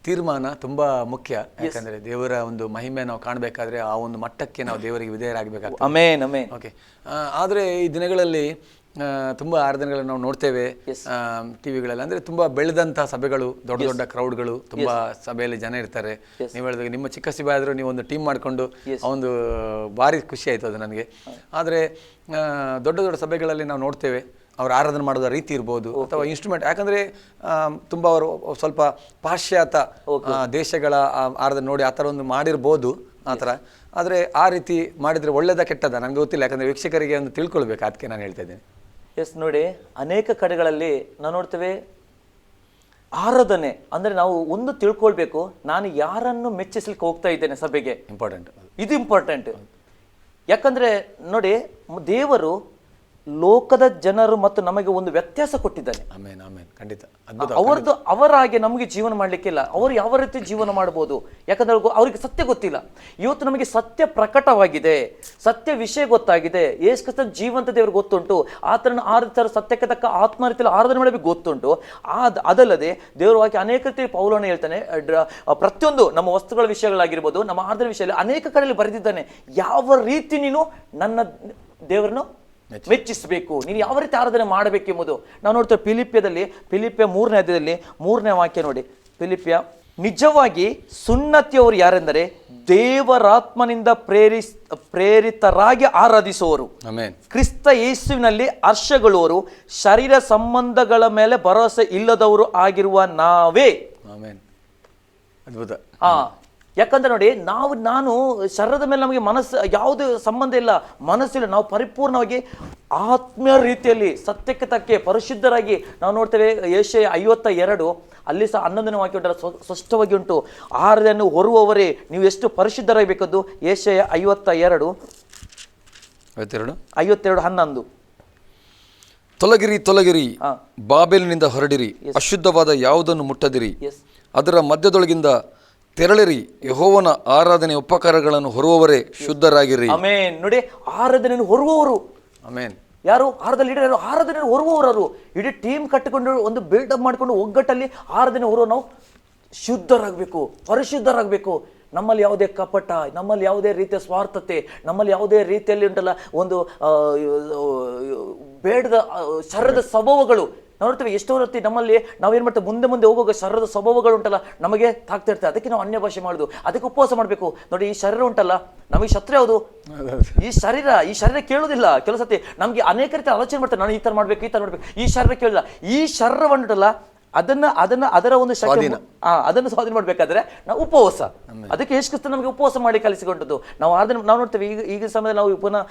ತೀರ್ಮಾನ ತುಂಬ ಮುಖ್ಯ. ಯಾಕಂದ್ರೆ ದೇವರ ಒಂದು ಮಹಿಮೆ ನಾವು ಕಾಣಬೇಕಾದ್ರೆ ಆ ಒಂದು ಮಟ್ಟಕ್ಕೆ ನಾವು ದೇವರಿಗೆ ವಿಧೇಯರಾಗಬೇಕಾಗ್ತದೆ. ಓಕೆ ಆದರೆ ಈ ದಿನಗಳಲ್ಲಿ ತುಂಬಾ ಆರಾಧನೆಗಳನ್ನು ನಾವು ನೋಡ್ತೇವೆ ಟಿವಿಗಳಲ್ಲಿ. ಅಂದರೆ ತುಂಬ ಬೆಳೆದಂತಹ ಸಭೆಗಳು ದೊಡ್ಡ ದೊಡ್ಡ ಕ್ರೌಡ್ಗಳು ತುಂಬಾ ಸಭೆಯಲ್ಲಿ ಜನ ಇರ್ತಾರೆ. ನೀವು ಹೇಳಿದಾಗ ನಿಮ್ಮ ಚಿಕ್ಕ ಸಭೆ ಆದರೂ ನೀವು ಒಂದು ಟೀಮ್ ಮಾಡಿಕೊಂಡು ಒಂದು ಭಾರಿ ಖುಷಿ ಆಯ್ತು ಅದು ನನಗೆ. ಆದರೆ ದೊಡ್ಡ ದೊಡ್ಡ ಸಭೆಗಳಲ್ಲಿ ನಾವು ನೋಡ್ತೇವೆ ಅವ್ರು ಆರಾಧನೆ ಮಾಡೋದ ರೀತಿ ಇರ್ಬೋದು ಅಥವಾ ಇನ್ಸ್ಟ್ರೂಮೆಂಟ್ ಯಾಕಂದ್ರೆ ತುಂಬ ಅವರು ಸ್ವಲ್ಪ ಪಾಶ್ಚಾತ್ಯ ದೇಶಗಳ ಆರಾಧನೆ ನೋಡಿ ಆ ಥರ ಒಂದು ಮಾಡಿರ್ಬೋದು ಆ ಥರ. ಆದರೆ ಆ ರೀತಿ ಮಾಡಿದರೆ ಒಳ್ಳೆಯದ ಕೆಟ್ಟದ? ನನಗೆ ಗೊತ್ತಿಲ್ಲ. ಯಾಕಂದ್ರೆ ವೀಕ್ಷಕರಿಗೆ ಒಂದು ತಿಳ್ಕೊಳ್ಬೇಕು. ಅದಕ್ಕೆ ನಾನು ಹೇಳ್ತಾ ಇದ್ದೇನೆ. ಎಸ್ ನೋಡಿ ಅನೇಕ ಕಡೆಗಳಲ್ಲಿ ನಾವು ನೋಡ್ತೇವೆ ಆರಾಧನೆ ಅಂದ್ರೆ ನಾವು ಒಂದು ತಿಳ್ಕೊಳ್ಬೇಕು ನಾನು ಯಾರನ್ನು ಮೆಚ್ಚಿಸ್ಲಿಕ್ಕೆ ಹೋಗ್ತಾ ಇದ್ದೇನೆ ಸಭೆಗೆ. ಇಂಪಾರ್ಟೆಂಟ್ ಇದು ಇಂಪಾರ್ಟೆಂಟ್ ಯಾಕಂದ್ರೆ ನೋಡಿ ದೇವರು ಲೋಕದ ಜನರು ಮತ್ತು ನಮಗೆ ಒಂದು ವ್ಯತ್ಯಾಸ ಕೊಟ್ಟಿದ್ದಾನೆ. ಆಮೇನ್ ಆಮೇನ್. ಖಂಡಿತ. ಅದ್ಭುತ ಅವರದ್ದು ಅವರ ಹಾಗೆ ನಮಗೆ ಜೀವನ ಮಾಡ್ಲಿಕ್ಕಿಲ್ಲ ಅವರು ಯಾವ ರೀತಿ ಜೀವನ ಮಾಡಬಹುದು ಯಾಕಂದ್ರೆ ಅವ್ರಿಗೆ- ಸತ್ಯ ಗೊತ್ತಿಲ್ಲ. ಇವತ್ತು ನಮಗೆ ಸತ್ಯ ಪ್ರಕಟವಾಗಿದೆ. ಸತ್ಯ ವಿಷಯ ಗೊತ್ತಾಗಿದೆ. ಕ್ರಿಸ್ತನ ಜೀವಂತ ದೇವ್ರಿಗೆ ಗೊತ್ತುಂಟು. ಆತನ ಆರಾಧಿಸರು ಸತ್ಯಕ್ಕೆ ತಕ್ಕ ಆತ್ಮ ರೀತಿಯಲ್ಲಿ ಆರಾಧನೆ ಮಾಡಬೇಕು ಗೊತ್ತುಂಟು. ಆದ ಅದಲ್ಲದೆ ದೇವರು ವಾಕ್ಯ ಅನೇಕ ರೀತಿ ಪೌಲನ ಹೇಳ್ತಾನೆ ಪ್ರತಿಯೊಂದು ನಮ್ಮ ವಸ್ತುಗಳ ವಿಷಯಗಳಾಗಿರ್ಬೋದು ನಮ್ಮ ಆರಾಧನೆ ವಿಷಯದಲ್ಲಿ ಅನೇಕ ಕಡೆಯಲ್ಲಿ ಬರೆದಿದ್ದಾನೆ. ಯಾವ ರೀತಿ ನೀನು ನನ್ನ ದೇವರನ್ನು ಮೆಚ್ಚಿಸಬೇಕು ನೀನು ಯಾವ ರೀತಿ ಆರಾಧನೆ ಮಾಡಬೇಕೆಂಬುದು. ನಾವು ನೋಡ್ತೇವೆ ಫಿಲಿಪಿಯದಲ್ಲಿ ಫಿಲಿಪಿಯ ಮೂರನೇ ಅಧ್ಯಾಯದಲ್ಲಿ ಮೂರನೇ ವಾಕ್ಯ ನೋಡಿ. ಫಿಲಿಪಿಯ ನಿಜವಾಗಿ ಸುನ್ನತಿಯವರು ಯಾರೆಂದರೆ ದೇವರಾತ್ಮನಿಂದ ಪ್ರೇರಿಸ್ ಪ್ರೇರಿತರಾಗಿ ಆರಾಧಿಸುವವರು. ಆಮೇನ್ ಕ್ರಿಸ್ತ ಯೇಸುವಿನಲ್ಲಿ ಹರ್ಷಗಳುವರು ಶರೀರ ಸಂಬಂಧಗಳ ಮೇಲೆ ಭರವಸೆ ಇಲ್ಲದವರು ಆಗಿರುವ ನಾವೇ. ಆಮೇನ್ ಅದ್ಭುತ. ಯಾಕಂದ್ರೆ ನೋಡಿ ನಾವು ನಾನು ಶರೀರದ ಮೇಲೆ ನಮಗೆ ಮನಸ್ಸು ಯಾವುದೇ ಸಂಬಂಧ ಇಲ್ಲ. ಮನಸ್ಸಿಲ್ಲ. ನಾವು ಪರಿಪೂರ್ಣವಾಗಿ ಆತ್ಮೀಯ ರೀತಿಯಲ್ಲಿ ಸತ್ಯಕ್ಕೆ ತಕ್ಕೆ ಪರಿಶುದ್ಧರಾಗಿ ನಾವು ನೋಡ್ತೇವೆ ಏಷ್ಯ ಐವತ್ತ ಎರಡು ಅಲ್ಲಿ ಸಹ ಹನ್ನೊಂದನೇ ವಾಕ್ಯ ಉಂಟಲ್ಲ ಸ್ಪಷ್ಟವಾಗಿ ಉಂಟು. ಆಹಾರವನ್ನು ಹೊರುವವರೇ ನೀವು ಎಷ್ಟು ಪರಿಶುದ್ಧರಾಗಬೇಕದ್ದು ಏಷ್ಯ ಐವತ್ತ ಎರಡು ಐವತ್ತೆರಡು ಐವತ್ತೆರಡು ಹನ್ನೊಂದು. ತೊಲಗಿರಿ ತೊಲಗಿರಿ. ಬಾಬೆಲಿನಿಂದ ಹೊರಡಿರಿ. ಅಶುದ್ಧವಾದ ಯಾವುದನ್ನು ಮುಟ್ಟದಿರಿ. ಅದರ ಮಧ್ಯದೊಳಗಿಂದ ತೆರಳಿರಿ ಯಹೋವನ ಆರಾಧನೆ ಉಪಕಾರಗಳನ್ನು ಹೊರುವವರೇ ಶುದ್ಧರಾಗಿರಿ. ಅಮೇನ್ ನೋಡಿ ಆರಾಧನೆಯನ್ನು ಹೊರುವವರು. ಅಮೇನ್ ಯಾರು? ಆರದಲ್ಲಿ ಯಾರು? ಆರಾಧನೆ ಹೊರುವವರು ಇಡೀ ಟೀಮ್ ಕಟ್ಟಿಕೊಂಡು ಒಂದು ಬಿಲ್ಡಪ್ ಮಾಡಿಕೊಂಡು ಒಗ್ಗಟ್ಟಲ್ಲಿ ಆರಾಧನೆ ಹೊರುವ ನಾವು ಶುದ್ಧರಾಗಬೇಕು ಪರಿಶುದ್ಧರಾಗಬೇಕು. ನಮ್ಮಲ್ಲಿ ಯಾವುದೇ ಕಪಟ ನಮ್ಮಲ್ಲಿ ಯಾವುದೇ ರೀತಿಯ ಸ್ವಾರ್ಥತೆ ನಮ್ಮಲ್ಲಿ ಯಾವುದೇ ರೀತಿಯಲ್ಲಿ ಉಂಟಲ್ಲ ಒಂದು ಬೇಡದ ಸರದ ಶರದ ಸ್ವಭಾವಗಳು ನೋಡ್ತೇವೆ, ಎಷ್ಟೋ ರೀತಿ ನಮ್ಮಲ್ಲಿ ನಾವೇನ್ ಮಾಡ್ತೇವೆ, ಮುಂದೆ ಮುಂದೆ ಹೋಗುವಾಗ ಶರೀರದ ಸ್ವಭಾವಗಳು ಉಂಟಲ್ಲ ನಮಗೆ ತಾಗ್ತಾ ಇರ್ತದೆ. ಅದಕ್ಕೆ ನಾವು ಅನ್ಯ ಭಾಷೆ ಮಾಡೋದು. ಅದಕ್ಕೆ ಉಪವಾಸ ಮಾಡಬೇಕು. ನೋಡಿ, ಈ ಶರೀರ ಉಂಟಲ್ಲ, ನಮಗೆ ಶತ್ರು ಯಾವುದು? ಈ ಶರೀರ ಈ ಶರೀರ ಕೇಳೋದಿಲ್ಲ. ಕೆಲವು ಸತಿ ನಮಗೆ ಅನೇಕ ರೀತಿ ಆಲೋಚನೆ ಮಾಡ್ತಾರೆ. ನಾನು ಈ ಥರ ಮಾಡಬೇಕು, ಈ ಥರ ಮಾಡಬೇಕು. ಈ ಶರೀರ ಕೇಳಿಲ್ಲ ಈ ಶರೀರ ಉಂಟಲ್ಲ ಅದನ್ನ ಅದನ್ನ ಅದರ ಒಂದು ಶಕ್ತಿ ಆ ಅದನ್ನು ಸ್ವಾಧೀನ ಮಾಡಬೇಕಾದ್ರೆ ನಾವು ಉಪವಾಸ. ಅದಕ್ಕೆ ಎಷ್ಟು ಕ್ರಿಸ್ತ ನಮಗೆ ಉಪವಾಸ ಮಾಡಿ ಕಲಿಸಿಕೊಂಡದ್ದು. ನಾವು ಅದನ್ನ ನಾವು ನೋಡ್ತೇವೆ ಈಗ ಈಗ ಸಮಯದಲ್ಲಿ ನಾವು ಪುನಃ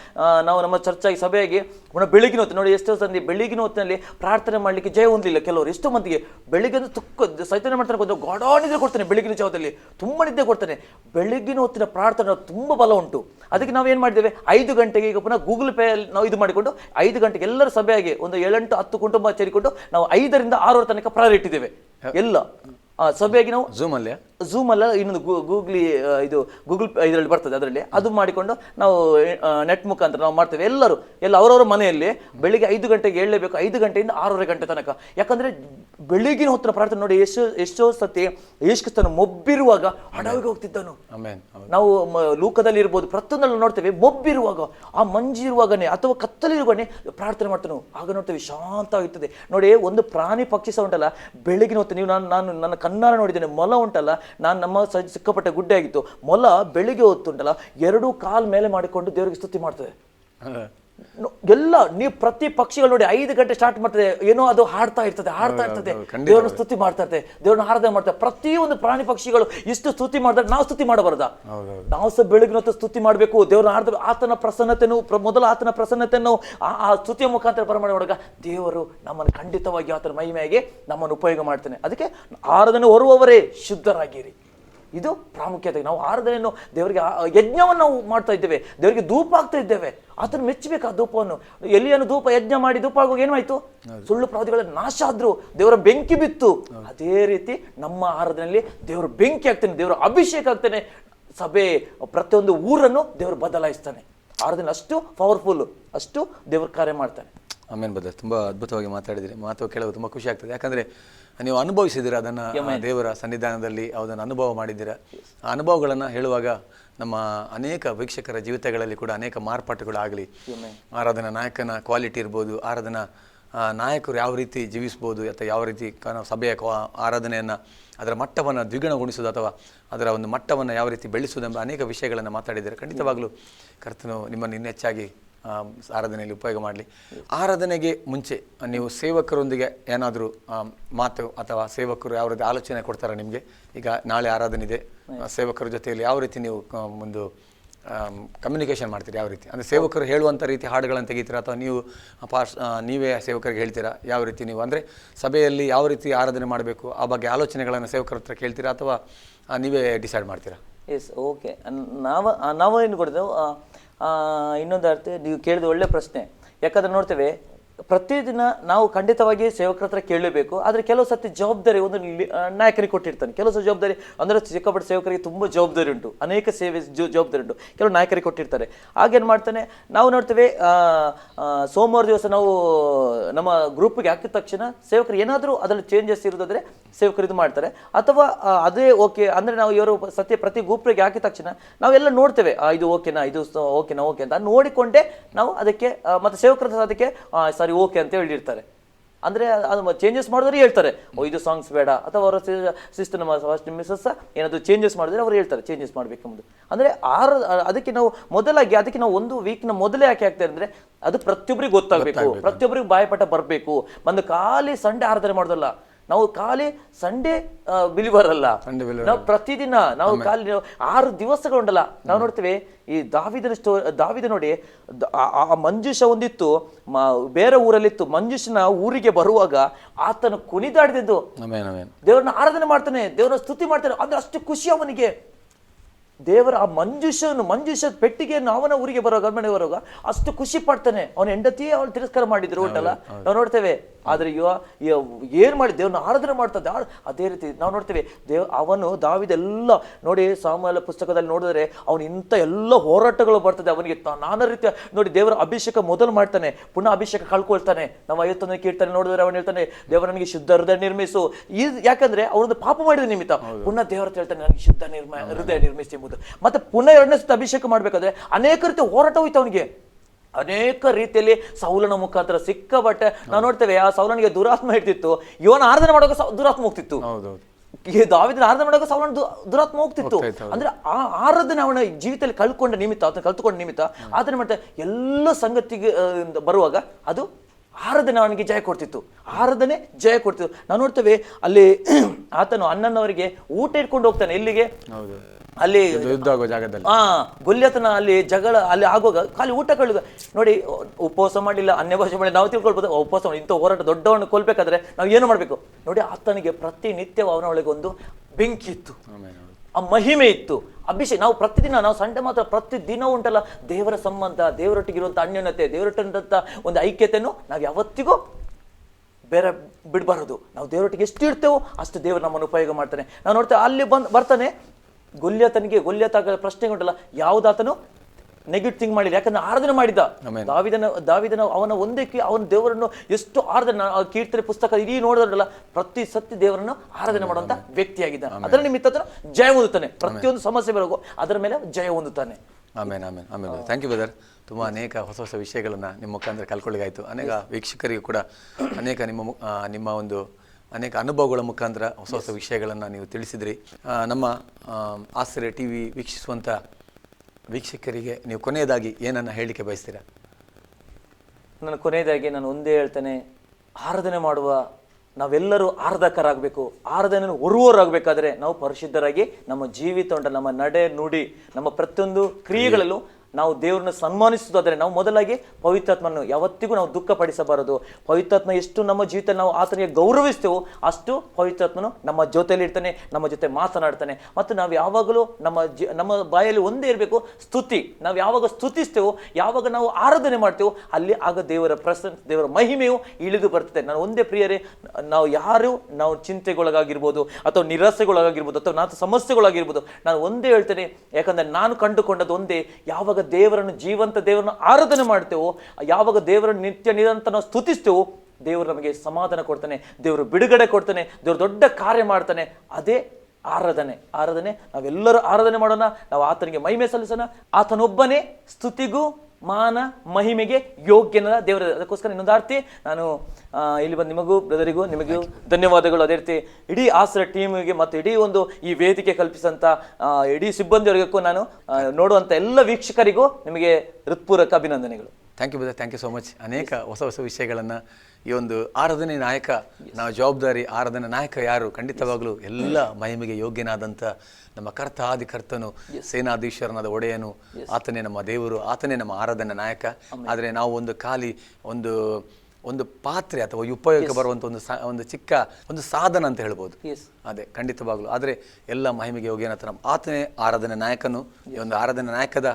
ನಾವು ನಮ್ಮ ಚರ್ಚಾಗಿ ಸಭೆಯಾಗಿ ಪುನಃ ಬೆಳಗಿನ ಹೊತ್ತು ನೋಡಿ ಎಷ್ಟೋ ಸಂದಿ ಬೆಳಗಿನ ಹೊತ್ತಿನಲ್ಲಿ ಪ್ರಾರ್ಥನೆ ಮಾಡಲಿಕ್ಕೆ ಜಯ ಹೊಂದಿಲ್ಲ. ಕೆಲವರು ಎಷ್ಟೋ ಮಂದಿಗೆ ಬೆಳಿಗ್ಗೆ ತುಕ್ಕ ಸೈತನ್ಯ ಮಾಡ್ತಾರೆ ಗಾಢ ನಿದ್ರೆ ಕೊಡ್ತಾನೆ ಬೆಳಗಿನ ಜಾವದಲ್ಲಿ. ತುಂಬ ನಿದ್ದೆ ಕೊಡ್ತಾನೆ. ಬೆಳಗಿನ ಹೊತ್ತಿನ ಪ್ರಾರ್ಥನೆ ತುಂಬಾ ಬಲ ಉಂಟು. ಅದಕ್ಕೆ ನಾವು ಏನು ಮಾಡಿದ್ದೇವೆ? ಐದು ಗಂಟೆಗೆ ಈಗ ಪುನಃ ಗೂಗಲ್ ಪೇ ನಾವು ಇದು ಮಾಡಿಕೊಂಡು ಐದು ಗಂಟೆಗೆ ಎಲ್ಲರ ಸಭೆಯಾಗಿ ಒಂದು ಏಳೆಂಟು ಹತ್ತು ಕುಟುಂಬ ಸೇರಿಕೊಂಡು ನಾವು ಐದರಿಂದ ಆರರ ತನಕ ಪ್ರಾರ ಇಟ್ಟಿದ್ದೇವೆ. ಎಲ್ಲ. ಆ, ಸಭೆಯಾಗಿ ನಾವು ಝೂಮ್ ಝೂಮ್ ಅಲ್ಲ ಇನ್ನೊಂದು ಗೂಗ್ಲಿ ಇದು ಗೂಗಲ್ ಇದರಲ್ಲಿ ಬರ್ತದೆ ಅದರಲ್ಲಿ. ಅದು ಮಾಡಿಕೊಂಡು ನಾವು ನೆಟ್ ಮುಖಾಂತರ ನಾವು ಮಾಡ್ತೇವೆ. ಎಲ್ಲರೂ ಎಲ್ಲ ಅವರವರ ಮನೆಯಲ್ಲಿ ಬೆಳಿಗ್ಗೆ ಐದು ಗಂಟೆಗೆ ಹೇಳಲೇಬೇಕು ಐದು ಗಂಟೆಯಿಂದ ಆರೂವರೆ ಗಂಟೆ ತನಕ. ಯಾಕಂದ್ರೆ ಬೆಳಿಗ್ಗಿನ ಹೊತ್ತಿನ ಪ್ರಾರ್ಥನೆ ನೋಡಿ ಎಷ್ಟು ಎಷ್ಟೋ ಸತಿ ಯೇಸುಕ್ರಿಸ್ತನು ಮೊಬ್ಬಿರುವಾಗ ಹಡವಿಗೆ ಹೋಗ್ತಿದ್ದನು. ನಾವು ಲೂಕದಲ್ಲಿ ಲೋಕದಲ್ಲಿ ಇರ್ಬೋದು ಪ್ರತಿಯೊಂದರಲ್ಲಿ ನೋಡ್ತೇವೆ. ಮೊಬ್ಬಿರುವಾಗ ಆ ಮಂಜಿರುವಾಗನೇ ಅಥವಾ ಕತ್ತಲಿರುವಾಗನೇ ಪ್ರಾರ್ಥನೆ ಮಾಡ್ತಾನೆ. ಆಗ ನೋಡ್ತೇವೆ ಶಾಂತವಾಗಿರ್ತದೆ. ನೋಡಿ ಒಂದು ಪ್ರಾಣಿ ಪಕ್ಷಿ ಸಹ ಉಂಟಲ್ಲ ಬೆಳಗಿನ ಹೊತ್ತು ನೀವು ನಾನು ನಾನು ನನ್ನ ಕಣ್ಣಾರ ನೋಡಿದ್ದೇನೆ ಮೊಲ ಉಂಟಲ್ಲ ನಾನು ನಮ್ಮ ಸ- ಸಿಕ್ಕಾಪಟ್ಟೆ ಗುಡ್ಡೆ ಆಗಿತ್ತು ಮೊಲ ಬೆಳಿಗ್ಗೆ ಹೊತ್ತುಂಟಲ್ಲ, ಎರಡು ಕಾಲ್ ಮೇಲೆ ಮಾಡಿಕೊಂಡು ದೇವರಿಗೆ ಸ್ತುತಿ ಮಾಡ್ತದೆ ಎಲ್ಲ ನೀವು ಪ್ರತಿ ಪಕ್ಷಿಗಳು ನೋಡಿ ಐದು ಗಂಟೆ ಸ್ಟಾರ್ಟ್ ಮಾಡ್ತದೆ ಏನೋ ಅದು ಹಾಡ್ತಾ ಇರ್ತದೆ ಹಾಡ್ತಾ ಇರ್ತದೆ. ದೇವ್ರನ್ನ ದೇವರನ್ನ ಸ್ತುತಿ ಮಾಡ್ತಾ ಇರ್ತದೆ ದೇವ್ರನ್ನ ಆರಾಧನೆ ಮಾಡ್ತಾರೆ ಪ್ರತಿಯೊಂದು ಪ್ರಾಣಿ ಪಕ್ಷಿಗಳು ಇಷ್ಟು ಸ್ತುತಿ ಮಾಡಿದ್ರೆ ನಾವು ಸ್ತುತಿ ಮಾಡಬಾರ್ದ. ನಾವು ಸಹ ಬೆಳಗಿನ ಹೊತ್ತು ಸ್ತುತಿ ಮಾಡಬೇಕು ದೇವರ ಆರ್ಧ ಆತನ ಪ್ರಸನ್ನತೆಯನ್ನು ಮೊದಲು ಆತನ ಪ್ರಸನ್ನತೆಯನ್ನು ಆ ಆ ಸ್ತುತಿಯ ಮುಖಾಂತರ ಬರಮಾಡಿ ಮಾಡುವಾಗ ದೇವರು ನಮ್ಮನ್ನು ಖಂಡಿತವಾಗಿ ಆತನ ಮಹಿಮೆಯಾಗಿ ನಮ್ಮನ್ನು ಉಪಯೋಗ ಮಾಡ್ತಾನೆ. ಅದಕ್ಕೆ ಆರಾಧನೆ ಹೊರುವವರೇ ಶುದ್ಧರಾಗಿರಿ. ಇದು ಪ್ರಾಮುಖ್ಯತೆ. ನಾವು ಆರಾಧನೆಯನ್ನು ದೇವರಿಗೆ ಯಜ್ಞವನ್ನು ನಾವು ಮಾಡ್ತಾ ಇದ್ದೇವೆ. ದೇವರಿಗೆ ಧೂಪ ಆಗ್ತಾ ಇದ್ದೇವೆ. ಆತನ ಮೆಚ್ಚಬೇಕು ಆ ಧೂಪವನ್ನು? ಎಲ್ಲಿಯನ್ನು ಧೂಪ ಯಜ್ಞ ಮಾಡಿ ಧೂಪ ಆಗುವಾಗ ಏನಾಯ್ತು? ಸುಳ್ಳು ಪ್ರವಾದಿಗಳ ನಾಶ ಆದ್ರು ದೇವರ ಬೆಂಕಿ ಬಿತ್ತು. ಅದೇ ರೀತಿ ನಮ್ಮ ಆರಾಧನೆಯಲ್ಲಿ ದೇವರು ಬೆಂಕಿ ಆಗ್ತಾನೆ ದೇವರ ಅಭಿಷೇಕ ಆಗ್ತಾನೆ ಸಭೆ ಪ್ರತಿಯೊಂದು ಊರನ್ನು ದೇವರು ಬದಲಾಯಿಸ್ತಾನೆ. ಆರಾಧನೆ ಅಷ್ಟು ಪವರ್ಫುಲ್ ಅಷ್ಟು ದೇವ್ರ ಕಾರ್ಯ ಮಾಡ್ತಾನೆ. ಆಮೇಲೆ ಬದರ್ ತುಂಬ ಅದ್ಭುತವಾಗಿ ಮಾತಾಡಿದಿರಿ. ಮಾತು ಕೇಳೋದು ತುಂಬ ಖುಷಿ ಆಗ್ತದೆ. ಯಾಕಂದ್ರೆ ನೀವು ಅನುಭವಿಸಿದಿರ ಅದನ್ನ ದೇವರ ಸನ್ನಿಧಾನದಲ್ಲಿ ಅದನ್ನು ಅನುಭವ ಮಾಡಿದ್ದೀರಾ ಆ ಅನುಭವಗಳನ್ನು ಹೇಳುವಾಗ ನಮ್ಮ ಅನೇಕ ವೀಕ್ಷಕರ ಜೀವಿತಗಳಲ್ಲಿ ಕೂಡ ಅನೇಕ ಮಾರ್ಪಾಟುಗಳಾಗಲಿ. ಆರಾಧನಾ ನಾಯಕನ ಕ್ವಾಲಿಟಿ ಇರ್ಬೋದು ಆರಾಧನಾ ನಾಯಕರು ಯಾವ ರೀತಿ ಜೀವಿಸ್ಬೋದು ಅಥವಾ ಯಾವ ರೀತಿ ಸಭೆಯ ಆರಾಧನೆಯನ್ನ ಅದರ ಮಟ್ಟವನ್ನು ದ್ವಿಗುಣಗೊಳಿಸೋದು ಅಥವಾ ಅದರ ಒಂದು ಮಟ್ಟವನ್ನು ಯಾವ ರೀತಿ ಬೆಳೆಸುವುದೆಂಬ ಅನೇಕ ವಿಷಯಗಳನ್ನು ಮಾತಾಡಿದ್ದಾರೆ ಖಂಡಿತವಾಗಲೂ ಕರ್ತನು ನಿಮ್ಮನ್ನು ಇನ್ನೂ ಹೆಚ್ಚಾಗಿ ಆ, ಆರಾಧನೆಯಲ್ಲಿ ಉಪಯೋಗ ಮಾಡಲಿ. ಆರಾಧನೆಗೆ ಮುಂಚೆ ನೀವು ಸೇವಕರೊಂದಿಗೆ ಏನಾದರೂ ಮಾತು ಅಥವಾ ಸೇವಕರು ಯಾವ ರೀತಿ ಆಲೋಚನೆ ಕೊಡ್ತಾರಾ ನಿಮಗೆ? ಈಗ ನಾಳೆ ಆರಾಧನೆ ಇದೆ. ಸೇವಕರ ಜೊತೆಯಲ್ಲಿ ಯಾವ ರೀತಿ ನೀವು ಒಂದು ಕಮ್ಯುನಿಕೇಷನ್ ಮಾಡ್ತೀರಿ? ಯಾವ ರೀತಿ? ಅಂದರೆ ಸೇವಕರು ಹೇಳುವಂಥ ರೀತಿ ಹಾಡುಗಳನ್ನು ತೆಗಿತೀರಾ? ಅಥವಾ ನೀವು ಪಾಸ್ ನೀವೇ ಸೇವಕರಿಗೆ ಹೇಳ್ತೀರಾ? ಯಾವ ರೀತಿ ನೀವು? ಅಂದರೆ ಸಭೆಯಲ್ಲಿ ಯಾವ ರೀತಿ ಆರಾಧನೆ ಮಾಡಬೇಕು? ಆ ಬಗ್ಗೆ ಆಲೋಚನೆಗಳನ್ನು ಸೇವಕರ ಹತ್ರ ಕೇಳ್ತೀರಾ? ಅಥವಾ ನೀವೇ ಡಿಸೈಡ್ ಮಾಡ್ತೀರಾ? ಎಸ್ ಓಕೆ ನಾವು ನಾವೇನು ನಾವು ಏನು ಕೊಡ್ತೇವೆ? ಇನ್ನೊಂದು ಅರ್ಥ ನೀವು ಕೇಳಿದ ಒಳ್ಳೆ ಪ್ರಶ್ನೆ. ಯಾಕಂದ್ರೆ ನೋಡ್ತೇವೆ ಪ್ರತಿದಿನ ನಾವು ಖಂಡಿತವಾಗಿ ಸೇವಕರ ಹತ್ರ ಕೇಳಲೇಬೇಕು. ಆದರೆ ಕೆಲವು ಸತಿ ಜವಾಬ್ದಾರಿ ಒಂದು ನಾಯಕರಿಗೆ ಕೊಟ್ಟಿರ್ತಾನೆ. ಕೆಲವು ಸತಿ ಜವಾಬ್ದಾರಿ, ಅಂದರೆ ಚಿಕ್ಕಪಟ್ಟ ಸೇವಕರಿಗೆ ತುಂಬ ಜವಾಬ್ದಾರಿ ಉಂಟು. ಅನೇಕ ಸೇವೆ ಜವಾಬ್ದಾರಿ ಉಂಟು. ಕೆಲವು ನಾಯಕರಿಗೆ ಕೊಟ್ಟಿರ್ತಾರೆ. ಹಾಗೇನು ಮಾಡ್ತಾನೆ, ನಾವು ನೋಡ್ತೇವೆ ಸೋಮವಾರ ದಿವಸ ನಾವು ನಮ್ಮ ಗ್ರೂಪ್ಗೆ ಹಾಕಿದ ತಕ್ಷಣ ಸೇವಕರು ಏನಾದರೂ ಅದರಲ್ಲಿ ಚೇಂಜಸ್ ಇರೋದಾದರೆ ಸೇವಕರು ಇದು ಮಾಡ್ತಾರೆ. ಅಥವಾ ಅದೇ ಓಕೆ ಅಂದರೆ ನಾವು ಇವರು ಸತ್ಯ ಪ್ರತಿ ಗ್ರೂಪ್ಗೆ ಹಾಕಿದ ತಕ್ಷಣ ನಾವೆಲ್ಲ ನೋಡ್ತೇವೆ ಇದು ಓಕೆನಾ ಇದು ಓಕೆನಾ ಓಕೆ ಅಂತ. ನೋಡಿಕೊಂಡೇ ನಾವು ಅದಕ್ಕೆ ಮತ್ತು ಸೇವಕರ ಅದಕ್ಕೆ ಸರಿ ಓಕೆ ಅಂತ ಹೇಳಿರ್ತಾರೆ. ಅಂದರೆ ಅದು ಚೇಂಜಸ್ ಮಾಡಿದ್ರೆ ಹೇಳ್ತಾರೆ. ಓ ಇದು ಸಾಂಗ್ಸ್ ಬೇಡ. ಅಥವಾ ಅವರ ಸಿಸ್ಟರ್ ನಮ್ಮ ಫಸ್ಟ್ ಮಿಸಸ್ ಏನಾದರೂ ಚೇಂಜಸ್ ಮಾಡಿದ್ರೆ ಅವ್ರು ಹೇಳ್ತಾರೆ ಚೇಂಜಸ್ ಮಾಡಬೇಕೆಂಬುದು ಅಂದರೆ ಆರ ಅದಕ್ಕೆ ನಾವು ಮೊದಲಾಗಿ ಅದಕ್ಕೆ ನಾವು ಒಂದು ವೀಕ್ನ ಮೊದಲೇ ಯಾಕೆ ಆಗ್ತಾ ಅಂದರೆ ಅದು ಪ್ರತಿಯೊಬ್ಬರಿಗೆ ಗೊತ್ತಾಗಬೇಕು. ಪ್ರತಿಯೊಬ್ಬರಿಗೆ ಬಾಯಪಟ್ಟ ಬರಬೇಕು. ಒಂದು ಖಾಲಿ ಸಂಡೆ ಆರಾಧನೆ ಮಾಡೋದಲ್ಲ. ನಾವು ಖಾಲಿ ಸಂಡೇ ಬಿಲಿವರ್ ಅಲ್ಲ ನಾವು ಪ್ರತಿದಿನ ನಾವು ಖಾಲಿ ಆರು ಆರು ದಿವಸಗಳುಂಡಲ್ಲ ನಾವು ನೋಡ್ತೇವೆ ಈ ದಾವಿದನ ಸ್ಟೋ ದಾವಿದ ನೋಡಿ ಆ- ಮಂಜುಷ ಒಂದಿತ್ತು ಬೇರೆ ಊರಲ್ಲಿತ್ತು. ಮಂಜುಷನ ಊರಿಗೆ ಬರುವಾಗ ಆತನು ಕುಣಿದಾಡಿದ್ದು. ದೇವರನ್ನ ಆರಾಧನೆ ಮಾಡ್ತಾನೆ ದೇವರ ಸ್ತುತಿ ಮಾಡ್ತಾನೆ. ಅಂದ್ರೆ ಅಷ್ಟು ಖುಷಿ ಅವನಿಗೆ. ದೇವರ ಆ ಮಂಜುಷನು ಮಂಜುಷ ಪೆಟ್ಟಿಗೆಯನ್ನು ಅವನ ಊರಿಗೆ ಬರುವಾಗ ಮನೆ ಬರುವಾಗ ಅಷ್ಟು ಖುಷಿ ಪಡ್ತಾನೆ. ಅವನ ಹೆಂಡತಿಯೇ ಅವನು ತಿರಸ್ಕಾರ ಮಾಡಿದ್ರು ಉಂಟಲ್ಲ? ನಾವು ನೋಡ್ತೇವೆ ಆದ್ರೆ ಇವ ಏನು ಮಾಡಿ ದೇವ್ರನ್ನ ಆರಾಧನೆ ಮಾಡ್ತದೆ? ಅದೇ ರೀತಿ ನಾವು ನೋಡ್ತೇವೆ ದೇವ್ ಅವನು ದಾವಿದೆಲ್ಲ ನೋಡಿ ಸಾಮಾನ್ಯ ಪುಸ್ತಕದಲ್ಲಿ ನೋಡಿದ್ರೆ ಅವನು ಇಂಥ ಎಲ್ಲ ಹೋರಾಟಗಳು ಬರ್ತದೆ. ಅವನಿಗೆ ನಾನಾ ರೀತಿಯ ನೋಡಿ ದೇವರ ಅಭಿಷೇಕ ಮೊದಲು ಮಾಡ್ತಾನೆ ಪುನಃ ಅಭಿಷೇಕ ಕಳ್ಕೊಳ್ತಾನೆ. ನಾವು ಐವತ್ತೊಂದನೇ ಕೀರ್ತನೆ ನೋಡಿದ್ರೆ ಅವನು ಹೇಳ್ತಾನೆ ದೇವರ ನನಗೆ ಶುದ್ಧ ಹೃದಯ ನಿರ್ಮಿಸು. ಈ ಯಾಕಂದ್ರೆ ಅವನೊಂದು ಪಾಪ ಮಾಡಿದ ನಿಮಿತ್ತ. ಪುನಃ ದೇವರ ಹೇಳ್ತಾನೆ ನನಗೆ ಶುದ್ಧ ನಿರ್ಮ ಹೃದಯ ನಿರ್ಮಿಸಿ ಎಂಬುದು. ಮತ್ತೆ ಪುನಃ ಎರಡನೇ ಸುತ್ತ ಅಭಿಷೇಕ ಮಾಡಬೇಕಾದ್ರೆ ಅನೇಕ ರೀತಿಯ ಹೋರಾಟ ಹೋಯ್ತು ಅವನಿಗೆ. ಅನೇಕ ರೀತಿಯಲ್ಲಿ ಸೌಲನ ಮುಖಾಂತರ ಸಿಕ್ಕಾಬಟ್ಟೆ ನಾವು ನೋಡ್ತೇವೆ ಆ ಸೌಲನಿಗೆ ದುರಾತ್ಮ ಇರ್ತಿತ್ತು. ಇವನ ಆರಾಧನೆ ಮಾಡೋಕೆ ದುರಾತ್ಮ ಹೋಗ್ತಿತ್ತು. ದಾವಿದ್ರ ಆರಾಧನೆ ಮಾಡೋಕೆ ಸೌಲನ ದುರಾತ್ಮ ಹೋಗ್ತಿತ್ತು. ಅಂದ್ರೆ ಆ ಆರಾಧನೆ ಅವನ ಜೀವಿತದಲ್ಲಿ ಕಳ್ಕೊಂಡ ನಿಮಿತ್ತ ಅದನ್ನ ಕಲ್ತುಕೊಂಡ ನಿಮಿತ್ತ ಆತನ ಮಾಡ್ತಾ ಎಲ್ಲ ಸಂಗತಿಗೆ ಬರುವಾಗ ಅದು ಆರಾಧನೆ ಅವನಿಗೆ ಜಯ ಕೊಡ್ತಿತ್ತು. ಆರಾಧನೆ ಜಯ ಕೊಡ್ತಿತ್ತು. ನಾವು ನೋಡ್ತೇವೆ ಅಲ್ಲಿ ಆತನು ಅಣ್ಣನವರಿಗೆ ಊಟ ಇಟ್ಕೊಂಡು ಹೋಗ್ತಾನೆ. ಎಲ್ಲಿಗೆ? ಅಲ್ಲಿ ಯುದ್ಧ ಆಗೋ ಜಾಗದಲ್ಲಿ. ಆ ಗುಲ್ಯತನ ಅಲ್ಲಿ ಜಗಳ ಅಲ್ಲಿ ಆಗುವಾಗ ಖಾಲಿ ಊಟ ನೋಡಿ ಉಪವಾಸ ಮಾಡಿಲ್ಲ ಅನ್ಯ ಭಾಷೆ ಮಾಡಿ ನಾವು ತಿಳ್ಕೊಳ್ಬೋದು ಉಪವಾಸ ಮಾಡಿ ಇಂಥ ಹೋರಾಟ ದೊಡ್ಡವನು ಕೊಲ್ಬೇಕಾದ್ರೆ ನಾವು ಏನು ಮಾಡಬೇಕು? ನೋಡಿ ಆತನಿಗೆ ಪ್ರತಿನಿತ್ಯ ಅವನ ಒಳಗೆ ಒಂದು ಬೆಂಕಿ ಇತ್ತು. ಆ ಮಹಿಮೆ ಇತ್ತು. ಅಭಿಷೇಕ, ನಾವು ಪ್ರತಿದಿನ, ನಾವು ಸಂಡೆ ಮಾತ್ರ ಪ್ರತಿದಿನ ಉಂಟಲ್ಲ, ದೇವರ ಸಂಬಂಧ ದೇವರೊಟ್ಟಿಗಿರುವಂಥ ಅನ್ಯೋನ್ಯತೆ ದೇವರೊಟ್ಟಿಗಿರುವಂಥ ಒಂದು ಐಕ್ಯತೆಯನ್ನು ನಾವು ಯಾವತ್ತಿಗೂ ಬೇರೆ ಬಿಡಬಾರದು. ನಾವು ದೇವರೊಟ್ಟಿಗೆ ಎಷ್ಟು ಇಡ್ತೇವೋ ಅಷ್ಟು ದೇವರು ನಮ್ಮನ್ನು ಉಪಯೋಗ ಮಾಡ್ತಾನೆ. ನಾವು ನೋಡ್ತೇವೆ, ಅಲ್ಲಿ ಬಂದು ಬರ್ತಾನೆ, ಗೊಲ್ಯತನಿಗೆ ಗೊಲ್ಯತ ಪ್ರಶ್ನೆ ಉಂಟಲ್ಲ ಯಾವುದಾತನು ನೆಗೆಟಿವ್ ಥಿಂಗ್ ಮಾಡಿಲ್ಲ. ಯಾಕಂದ್ರೆ ಆರಾಧನೆ ಮಾಡಿದ್ದ. Amen. ದಾವಿದನ ದಾವಿದನ ಅವನ ಒಂದಕ್ಕೆ ಅವನ ದೇವರನ್ನು ಎಷ್ಟು ಆರಾಧನೆ ಕೀರ್ತನೆ ಪುಸ್ತಕ ಇಡೀ ನೋಡಿದ್ರಲ್ಲ ಪ್ರತಿ ಸತ್ಯ ದೇವರನ್ನು ಆರಾಧನೆ ಮಾಡುವಂತ ವ್ಯಕ್ತಿಯಾಗಿದ್ದ ಅದರ ನಿಮಿತ್ತ ಜಯ ಹೊಂದುತ್ತಾನೆ. ಪ್ರತಿಯೊಂದು ಸಮಸ್ಯೆ ಬರೋ ಅದರ ಮೇಲೆ ಜಯ ಹೊಂದುತ್ತಾನೆ. ಆಮೇಲೆ ಆಮೇಲೆ ಆಮೇಲೆ ಥ್ಯಾಂಕ್ ಯು ಬ್ರದರ್ ತುಂಬ ಅನೇಕ ಹೊಸ ಹೊಸ ವಿಷಯಗಳನ್ನು ನಿಮ್ಮ ಮುಖಾಂತರ ಕಲ್ಕೊಳ್ಳಿಗಾಯಿತು ಅನೇಕ ವೀಕ್ಷಕರಿಗೂ ಕೂಡ ಅನೇಕ ನಿಮ್ಮ ನಿಮ್ಮ ಒಂದು ಅನೇಕ ಅನುಭವಗಳ ಮುಖಾಂತರ ಹೊಸ ಹೊಸ ವಿಷಯಗಳನ್ನು ನೀವು ತಿಳಿಸಿದ್ರಿ. ನಮ್ಮ ಆಸರೆ ಟಿ ವಿ ವೀಕ್ಷಿಸುವಂಥ ವೀಕ್ಷಕರಿಗೆ ನೀವು ಕೊನೆಯದಾಗಿ ಏನನ್ನು ಹೇಳಲಿಕ್ಕೆ ಬಯಸ್ತೀರಾ? ನಾನು ಕೊನೆಯದಾಗಿ ನಾನು ಒಂದೇ ಹೇಳ್ತೇನೆ, ಆರಾಧನೆ ಮಾಡುವ ನಾವೆಲ್ಲರೂ ಆರಾಧಕರಾಗಬೇಕು. ಆರಾಧನೆ ಹೊರುವವರಾಗಬೇಕಾದ್ರೆ ನಾವು ಪರಿಶುದ್ಧರಾಗಿ ನಮ್ಮ ಜೀವಿತ ನಮ್ಮ ನಡೆ ನುಡಿ, ನಮ್ಮ ಪ್ರತಿಯೊಂದು ಕ್ರಿಯೆಗಳಲ್ಲೂ ನಾವು ದೇವ್ರನ್ನ ಸನ್ಮಾನಿಸುವುದಾದರೆ ನಾವು ಮೊದಲಾಗಿ ಪವಿತ್ರಾತ್ಮನ್ನು ಯಾವತ್ತಿಗೂ ನಾವು ದುಃಖಪಡಿಸಬಾರದು. ಪವಿತ್ರಾತ್ಮ ಎಷ್ಟು ನಮ್ಮ ಜೀವಿತ ನಾವು ಆತನಿಗೆ ಗೌರವಿಸ್ತೇವೋ ಅಷ್ಟು ಪವಿತ್ರಾತ್ಮನು ನಮ್ಮ ಜೊತೆಯಲ್ಲಿ ಇರ್ತಾನೆ, ನಮ್ಮ ಜೊತೆ ಮಾತನಾಡ್ತಾನೆ. ಮತ್ತು ನಾವು ಯಾವಾಗಲೂ ನಮ್ಮ ಜಿ, ನಮ್ಮ ಬಾಯಲ್ಲಿ ಒಂದೇ ಇರಬೇಕು, ಸ್ತುತಿ. ನಾವು ಯಾವಾಗ ಸ್ತುತಿಸ್ತೇವೋ, ಯಾವಾಗ ನಾವು ಆರಾಧನೆ ಮಾಡ್ತೇವೋ, ಅಲ್ಲಿ ಆಗ ದೇವರ ಪ್ರಸನ್ನ, ದೇವರ ಮಹಿಮೆಯು ಇಳಿದು ಬರ್ತದೆ. ನಾನು ಒಂದೇ ಪ್ರಿಯರೇ, ನಾವು ಯಾರು, ನಾವು ಚಿಂತೆಗೊಳಗಾಗಿರ್ಬೋದು, ಅಥವಾ ನಿರಾಸೆಗೊಳಗಾಗಿರ್ಬೋದು, ಅಥವಾ ನಾನು ಸಮಸ್ಯೆಗಳಾಗಿರ್ಬೋದು ನಾನು ಒಂದೇ ಹೇಳ್ತೇನೆ. ಯಾಕಂದರೆ ನಾನು ಕಂಡುಕೊಂಡದ್ದು ಒಂದೇ. ಯಾವಾಗ ದೇವರನ್ನು ಜೀವಂತ ದೇವರನ್ನು ಆರಾಧನೆ ಮಾಡ್ತೇವೋ, ಯಾವಾಗ ದೇವರನ್ನು ನಿತ್ಯ ನಿರಂತರ ಸ್ತುತಿಸ್ತೇವೋ, ದೇವರು ನಮಗೆ ಸಮಾಧಾನ ಕೊಡ್ತಾನೆ, ದೇವರು ಬಿಡುಗಡೆ ಕೊಡ್ತಾನೆ, ದೇವರು ದೊಡ್ಡ ಕಾರ್ಯ ಮಾಡ್ತಾನೆ. ಅದೇ ಆರಾಧನೆ. ಆರಾಧನೆ, ನಾವೆಲ್ಲರೂ ಆರಾಧನೆ ಮಾಡೋಣ, ನಾವು ಆತನಿಗೆ ಮಹಿಮೆ ಸಲ್ಲಿಸೋಣ, ಆತನೊಬ್ಬನೇ ಸ್ತುತಿಗೂ ಮಾನ, ಮಹಿಮೆಗೆ ಯೋಗ್ಯನ ದೇವರ. ಅದಕ್ಕೋಸ್ಕರ ಇನ್ನೊಂದು ಆರ್ತಿ. ನಾನು ಇಲ್ಲಿ ಬಂದು ನಿಮಗೂ, ಬ್ರದರಿಗೂ, ನಿಮಗೂ ಧನ್ಯವಾದಗಳು. ಅದೇ ರೀತಿ ಇಡೀ ಆಸರ ಟೀಮಿಗೆ ಮತ್ತು ಇಡೀ ಒಂದು ಈ ವೇದಿಕೆ ಕಲ್ಪಿಸಂತ ಇಡೀ ಸಿಬ್ಬಂದಿವರ್ಗಕ್ಕೂ ನಾನು ನೋಡುವಂತ ಎಲ್ಲ ವೀಕ್ಷಕರಿಗೂ ನಿಮಗೆ ಹೃತ್ಪೂರ್ವಕ ಅಭಿನಂದನೆಗಳು. Thank you brother thank you so much ಅನೇಕ ಹೊಸ ಹೊಸ ವಿಷಯಗಳನ್ನು ಈ ಒಂದು ಆರಾಧನೆ ನಾಯಕ ನಾವು ಜವಾಬ್ದಾರಿ ಆರಾಧನೆ ನಾಯಕ ಯಾರು? ಖಂಡಿತವಾಗಲೂ ಎಲ್ಲ ಮಹಿಮೆಗೆ ಯೋಗ್ಯನಾದಂಥ ನಮ್ಮ ಕರ್ತ ಆದಿ ಕರ್ತನು ಸೇನಾಧೀಶ್ವರನಾದ ಒಡೆಯನು ಆತನೇ ನಮ್ಮ ದೇವರು ಆತನೇ ನಮ್ಮ ಆರಾಧನೆ ನಾಯಕ. ಆದರೆ ನಾವು ಒಂದು ಖಾಲಿ ಒಂದು ಒಂದು ಪಾತ್ರೆ ಅಥವಾ ಉಪಯೋಗಕ್ಕೆ ಬರುವಂಥ ಒಂದು ಸಾ ಒಂದು ಚಿಕ್ಕ ಒಂದು ಸಾಧನ ಅಂತ ಹೇಳ್ಬೋದು. ಅದೇ ಖಂಡಿತವಾಗ್ಲು. ಆದರೆ ಎಲ್ಲ ಮಹಿಮೆಗೆ ಯೋಗ್ಯನಾಥ ನಮ್ಮ ಆತನೇ ಆರಾಧನೆ ನಾಯಕನು. ಈ ಒಂದು ಆರಾಧನೆ ನಾಯಕದ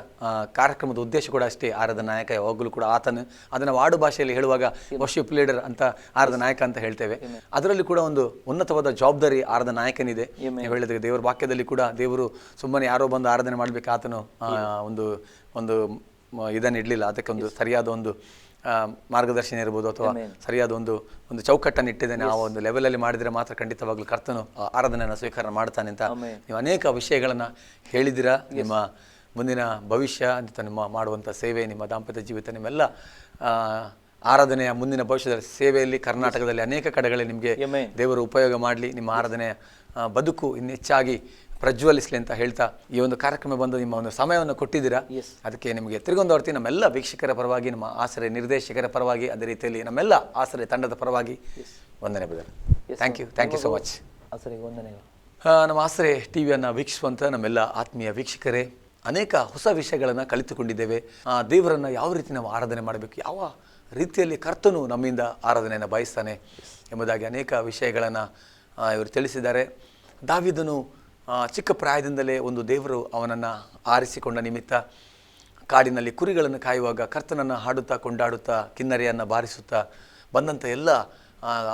ಕಾರ್ಯಕ್ರಮದ ಉದ್ದೇಶ ಕೂಡ ಅಷ್ಟೇ. ಆರಾಧನೆ ನಾಯಕ ಯಾವಾಗಲೂ ಕೂಡ ಆತನು. ಅದನ್ನು ವಾಡು ಭಾಷೆಯಲ್ಲಿ ಹೇಳುವಾಗ ವರ್ಷಿಪ್ ಲೀಡರ್ ಅಂತ ಆರಾಧನೆ ನಾಯಕ ಅಂತ ಹೇಳ್ತೇವೆ. ಅದರಲ್ಲಿ ಕೂಡ ಒಂದು ಉನ್ನತವಾದ ಜವಾಬ್ದಾರಿ ಆರಾಧನೆ ನಾಯಕನಿದೆ. ನೀವು ಹೇಳಿದಾಗ ದೇವರ ವಾಕ್ಯದಲ್ಲಿ ಕೂಡ ದೇವರು ಸುಮ್ಮನೆ ಯಾರೋ ಬಂದು ಆರಾಧನೆ ಮಾಡ್ಬೇಕು ಆತನು ಒಂದು ಒಂದು ಇದನ್ನು ಇಡಲಿಲ್ಲ. ಅದಕ್ಕೆ ಒಂದು ಸರಿಯಾದ ಒಂದು ಮಾರ್ಗದರ್ಶನ ಇರ್ಬೋದು ಅಥವಾ ಸರಿಯಾದ ಒಂದು ಒಂದು ಚೌಕಟ್ಟನ್ನು ಇಟ್ಟಿದ್ದೇನೆ ಆ ಒಂದು ಲೆವೆಲಲ್ಲಿ ಮಾಡಿದರೆ ಮಾತ್ರ ಖಂಡಿತವಾಗ್ಲೂ ಕರ್ತನು ಆರಾಧನೆಯನ್ನು ಸ್ವೀಕಾರ ಮಾಡ್ತಾನೆ ಅಂತ ನೀವು ಅನೇಕ ವಿಷಯಗಳನ್ನು ಹೇಳಿದಿರಾ ನಿಮ್ಮ ಮುಂದಿನ ಭವಿಷ್ಯ ಅಂತ ನಿಮ್ಮ ಮಾಡುವಂಥ ಸೇವೆ ನಿಮ್ಮ ದಾಂಪತ್ಯ ಜೀವಿತ ನಿಮ್ಮೆಲ್ಲ ಆರಾಧನೆಯ ಮುಂದಿನ ಭವಿಷ್ಯದ ಸೇವೆಯಲ್ಲಿ ಕರ್ನಾಟಕದಲ್ಲಿ ಅನೇಕ ಕಡೆಗಳಲ್ಲಿ ನಿಮಗೆ. ದೇವರು ಉಪಯೋಗ ಮಾಡಲಿ. ನಿಮ್ಮ ಆರಾಧನೆಯ ಬದುಕು ಇನ್ನು ಹೆಚ್ಚಾಗಿ ಪ್ರಜ್ವಲಿಸಲಿ ಅಂತ ಹೇಳ್ತಾ ಈ ಒಂದು ಕಾರ್ಯಕ್ರಮ ಬಂದು ನಿಮ್ಮ ಒಂದು ಸಮಯವನ್ನು ಕೊಟ್ಟಿದ್ದೀರಾ? ಅದಕ್ಕೆ ನಿಮಗೆ ತಿರುಗೊಂದವರ್ತಿ ನಮ್ಮೆಲ್ಲ ವೀಕ್ಷಕರ ಪರವಾಗಿ ನಮ್ಮ ಆಸರೆ ನಿರ್ದೇಶಕರ ಪರವಾಗಿ ಅದೇ ರೀತಿಯಲ್ಲಿ ನಮ್ಮೆಲ್ಲ ಆಸರೆ ತಂಡದ ಪರವಾಗಿ. ವಂದನೆ brother. Thank you thank you so much ವಂದನೆಗಳು. ನಮ್ಮ ಆಸರೆ ಟಿ ವಿಯನ್ನು ವೀಕ್ಷಿಸುವಂಥ ನಮ್ಮೆಲ್ಲ ಆತ್ಮೀಯ ವೀಕ್ಷಕರೇ ಅನೇಕ ಹೊಸ ವಿಷಯಗಳನ್ನು ಕಲಿತುಕೊಂಡಿದ್ದೇವೆ. ಆ, ದೇವರನ್ನು ಯಾವ ರೀತಿ ನಾವು ಆರಾಧನೆ ಮಾಡಬೇಕು ಯಾವ ರೀತಿಯಲ್ಲಿ ಕರ್ತನು ನಮ್ಮಿಂದ ಆರಾಧನೆಯನ್ನು ಬಯಸ್ತಾನೆ ಎಂಬುದಾಗಿ ಅನೇಕ ವಿಷಯಗಳನ್ನು ಇವರು ತಿಳಿಸಿದ್ದಾರೆ. ದಾವಿದನು ಚಿಕ್ಕ ಪ್ರಾಯದಿಂದಲೇ ಒಂದು ದೇವರು ಅವನನ್ನು ಆರಿಸಿಕೊಂಡ ನಿಮಿತ್ತ ಕಾಡಿನಲ್ಲಿ ಕುರಿಗಳನ್ನು ಕಾಯುವಾಗ ಕರ್ತನನ್ನು ಹಾಡುತ್ತಾ ಕೊಂಡಾಡುತ್ತಾ ಕಿನ್ನರೆಯನ್ನು ಬಾರಿಸುತ್ತಾ ಬಂದಂಥ ಎಲ್ಲ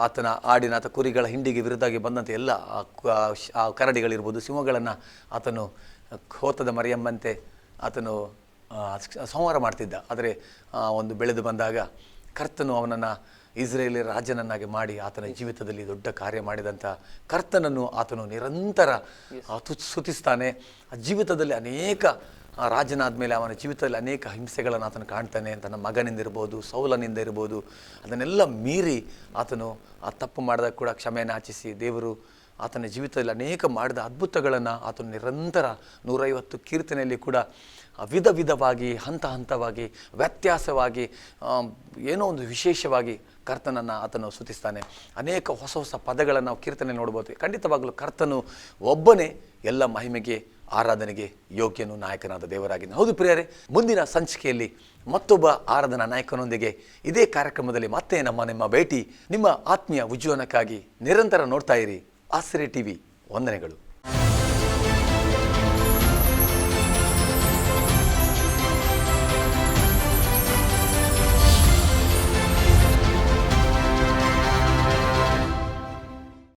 ಆತನ ಆಡಿನ ಆತ ಕುರಿಗಳ ಹಿಂಡಿಗೆ ವಿರುದ್ಧವಾಗಿ ಬಂದಂಥ ಎಲ್ಲ, ಆ ಕರಡಿಗಳಿರ್ಬೋದು, ಸಿಂಹಗಳನ್ನು ಆತನು ಹೋತದ ಮರಿಯಮ್ಮಂತೆ ಆತನು ಸಂಹಾರ ಮಾಡ್ತಿದ್ದ. ಆದರೆ ಒಂದು ಬೆಳೆದು ಬಂದಾಗ ಕರ್ತನು ಅವನನ್ನು ಇಸ್ರೇಲಿ ರಾಜನನ್ನಾಗಿ ಮಾಡಿ ಆತನ ಜೀವಿತದಲ್ಲಿ ದೊಡ್ಡ ಕಾರ್ಯ ಮಾಡಿದಂಥ ಕರ್ತನನ್ನು ಆತನು ನಿರಂತರ ಸ್ತುತಿಸ್ತಾನೆ. ಆ ಜೀವಿತದಲ್ಲಿ ಅನೇಕ ರಾಜನಾದ ಮೇಲೆ ಅವನ ಜೀವಿತದಲ್ಲಿ ಅನೇಕ ಹಿಂಸೆಗಳನ್ನು ಆತನು ಕಾಣ್ತಾನೆ. ತನ್ನ ಮಗನಿಂದ ಇರ್ಬೋದು ಸೌಲನಿಂದ ಇರ್ಬೋದು ಅದನ್ನೆಲ್ಲ ಮೀರಿ ಆತನು ಆ ತಪ್ಪು ಮಾಡಿದಾಗ ಕೂಡ ಕ್ಷಮೆಯನ್ನು ಆಚಿಸಿ ದೇವರು ಆತನ ಜೀವಿತದಲ್ಲಿ ಅನೇಕ ಮಾಡಿದ ಅದ್ಭುತಗಳನ್ನು ಆತನು ನಿರಂತರ ನೂರೈವತ್ತು ಕೀರ್ತನೆಯಲ್ಲಿ ಕೂಡ ವಿಧ ವಿಧವಾಗಿ, ಹಂತ ಹಂತವಾಗಿ, ವ್ಯತ್ಯಾಸವಾಗಿ ಏನೋ ಒಂದು ವಿಶೇಷವಾಗಿ ಕರ್ತನನ್ನು ಆತನು ಸ್ತುತಿಸ್ತಾನೆ. ಅನೇಕ ಹೊಸ ಹೊಸ ಪದಗಳನ್ನು ನಾವು ಕೀರ್ತನೆ ನೋಡ್ಬೋದು. ಖಂಡಿತವಾಗಲೂ ಕರ್ತನು ಒಬ್ಬನೇ ಎಲ್ಲ ಮಹಿಮೆಗೆ, ಆರಾಧನೆಗೆ ಯೋಗ್ಯನು, ನಾಯಕನಾದ ದೇವರಾಗಿದ್ದಾನೆ. ಹೌದು ಪ್ರಿಯರೇ, ಮುಂದಿನ ಸಂಚಿಕೆಯಲ್ಲಿ ಮತ್ತೊಬ್ಬ ಆರಾಧನಾ ನಾಯಕನೊಂದಿಗೆ ಇದೇ ಕಾರ್ಯಕ್ರಮದಲ್ಲಿ ಮತ್ತೆ ನಮ್ಮ, ನಿಮ್ಮ ಭೇಟಿ ನಿಮ್ಮ ಆತ್ಮೀಯ ಉಜ್ಜೀವನಕ್ಕಾಗಿ ನಿರಂತರ ನೋಡ್ತಾ ಇರಿ. ಆಸರೆ ಟಿವಿ ವಂದನೆಗಳು.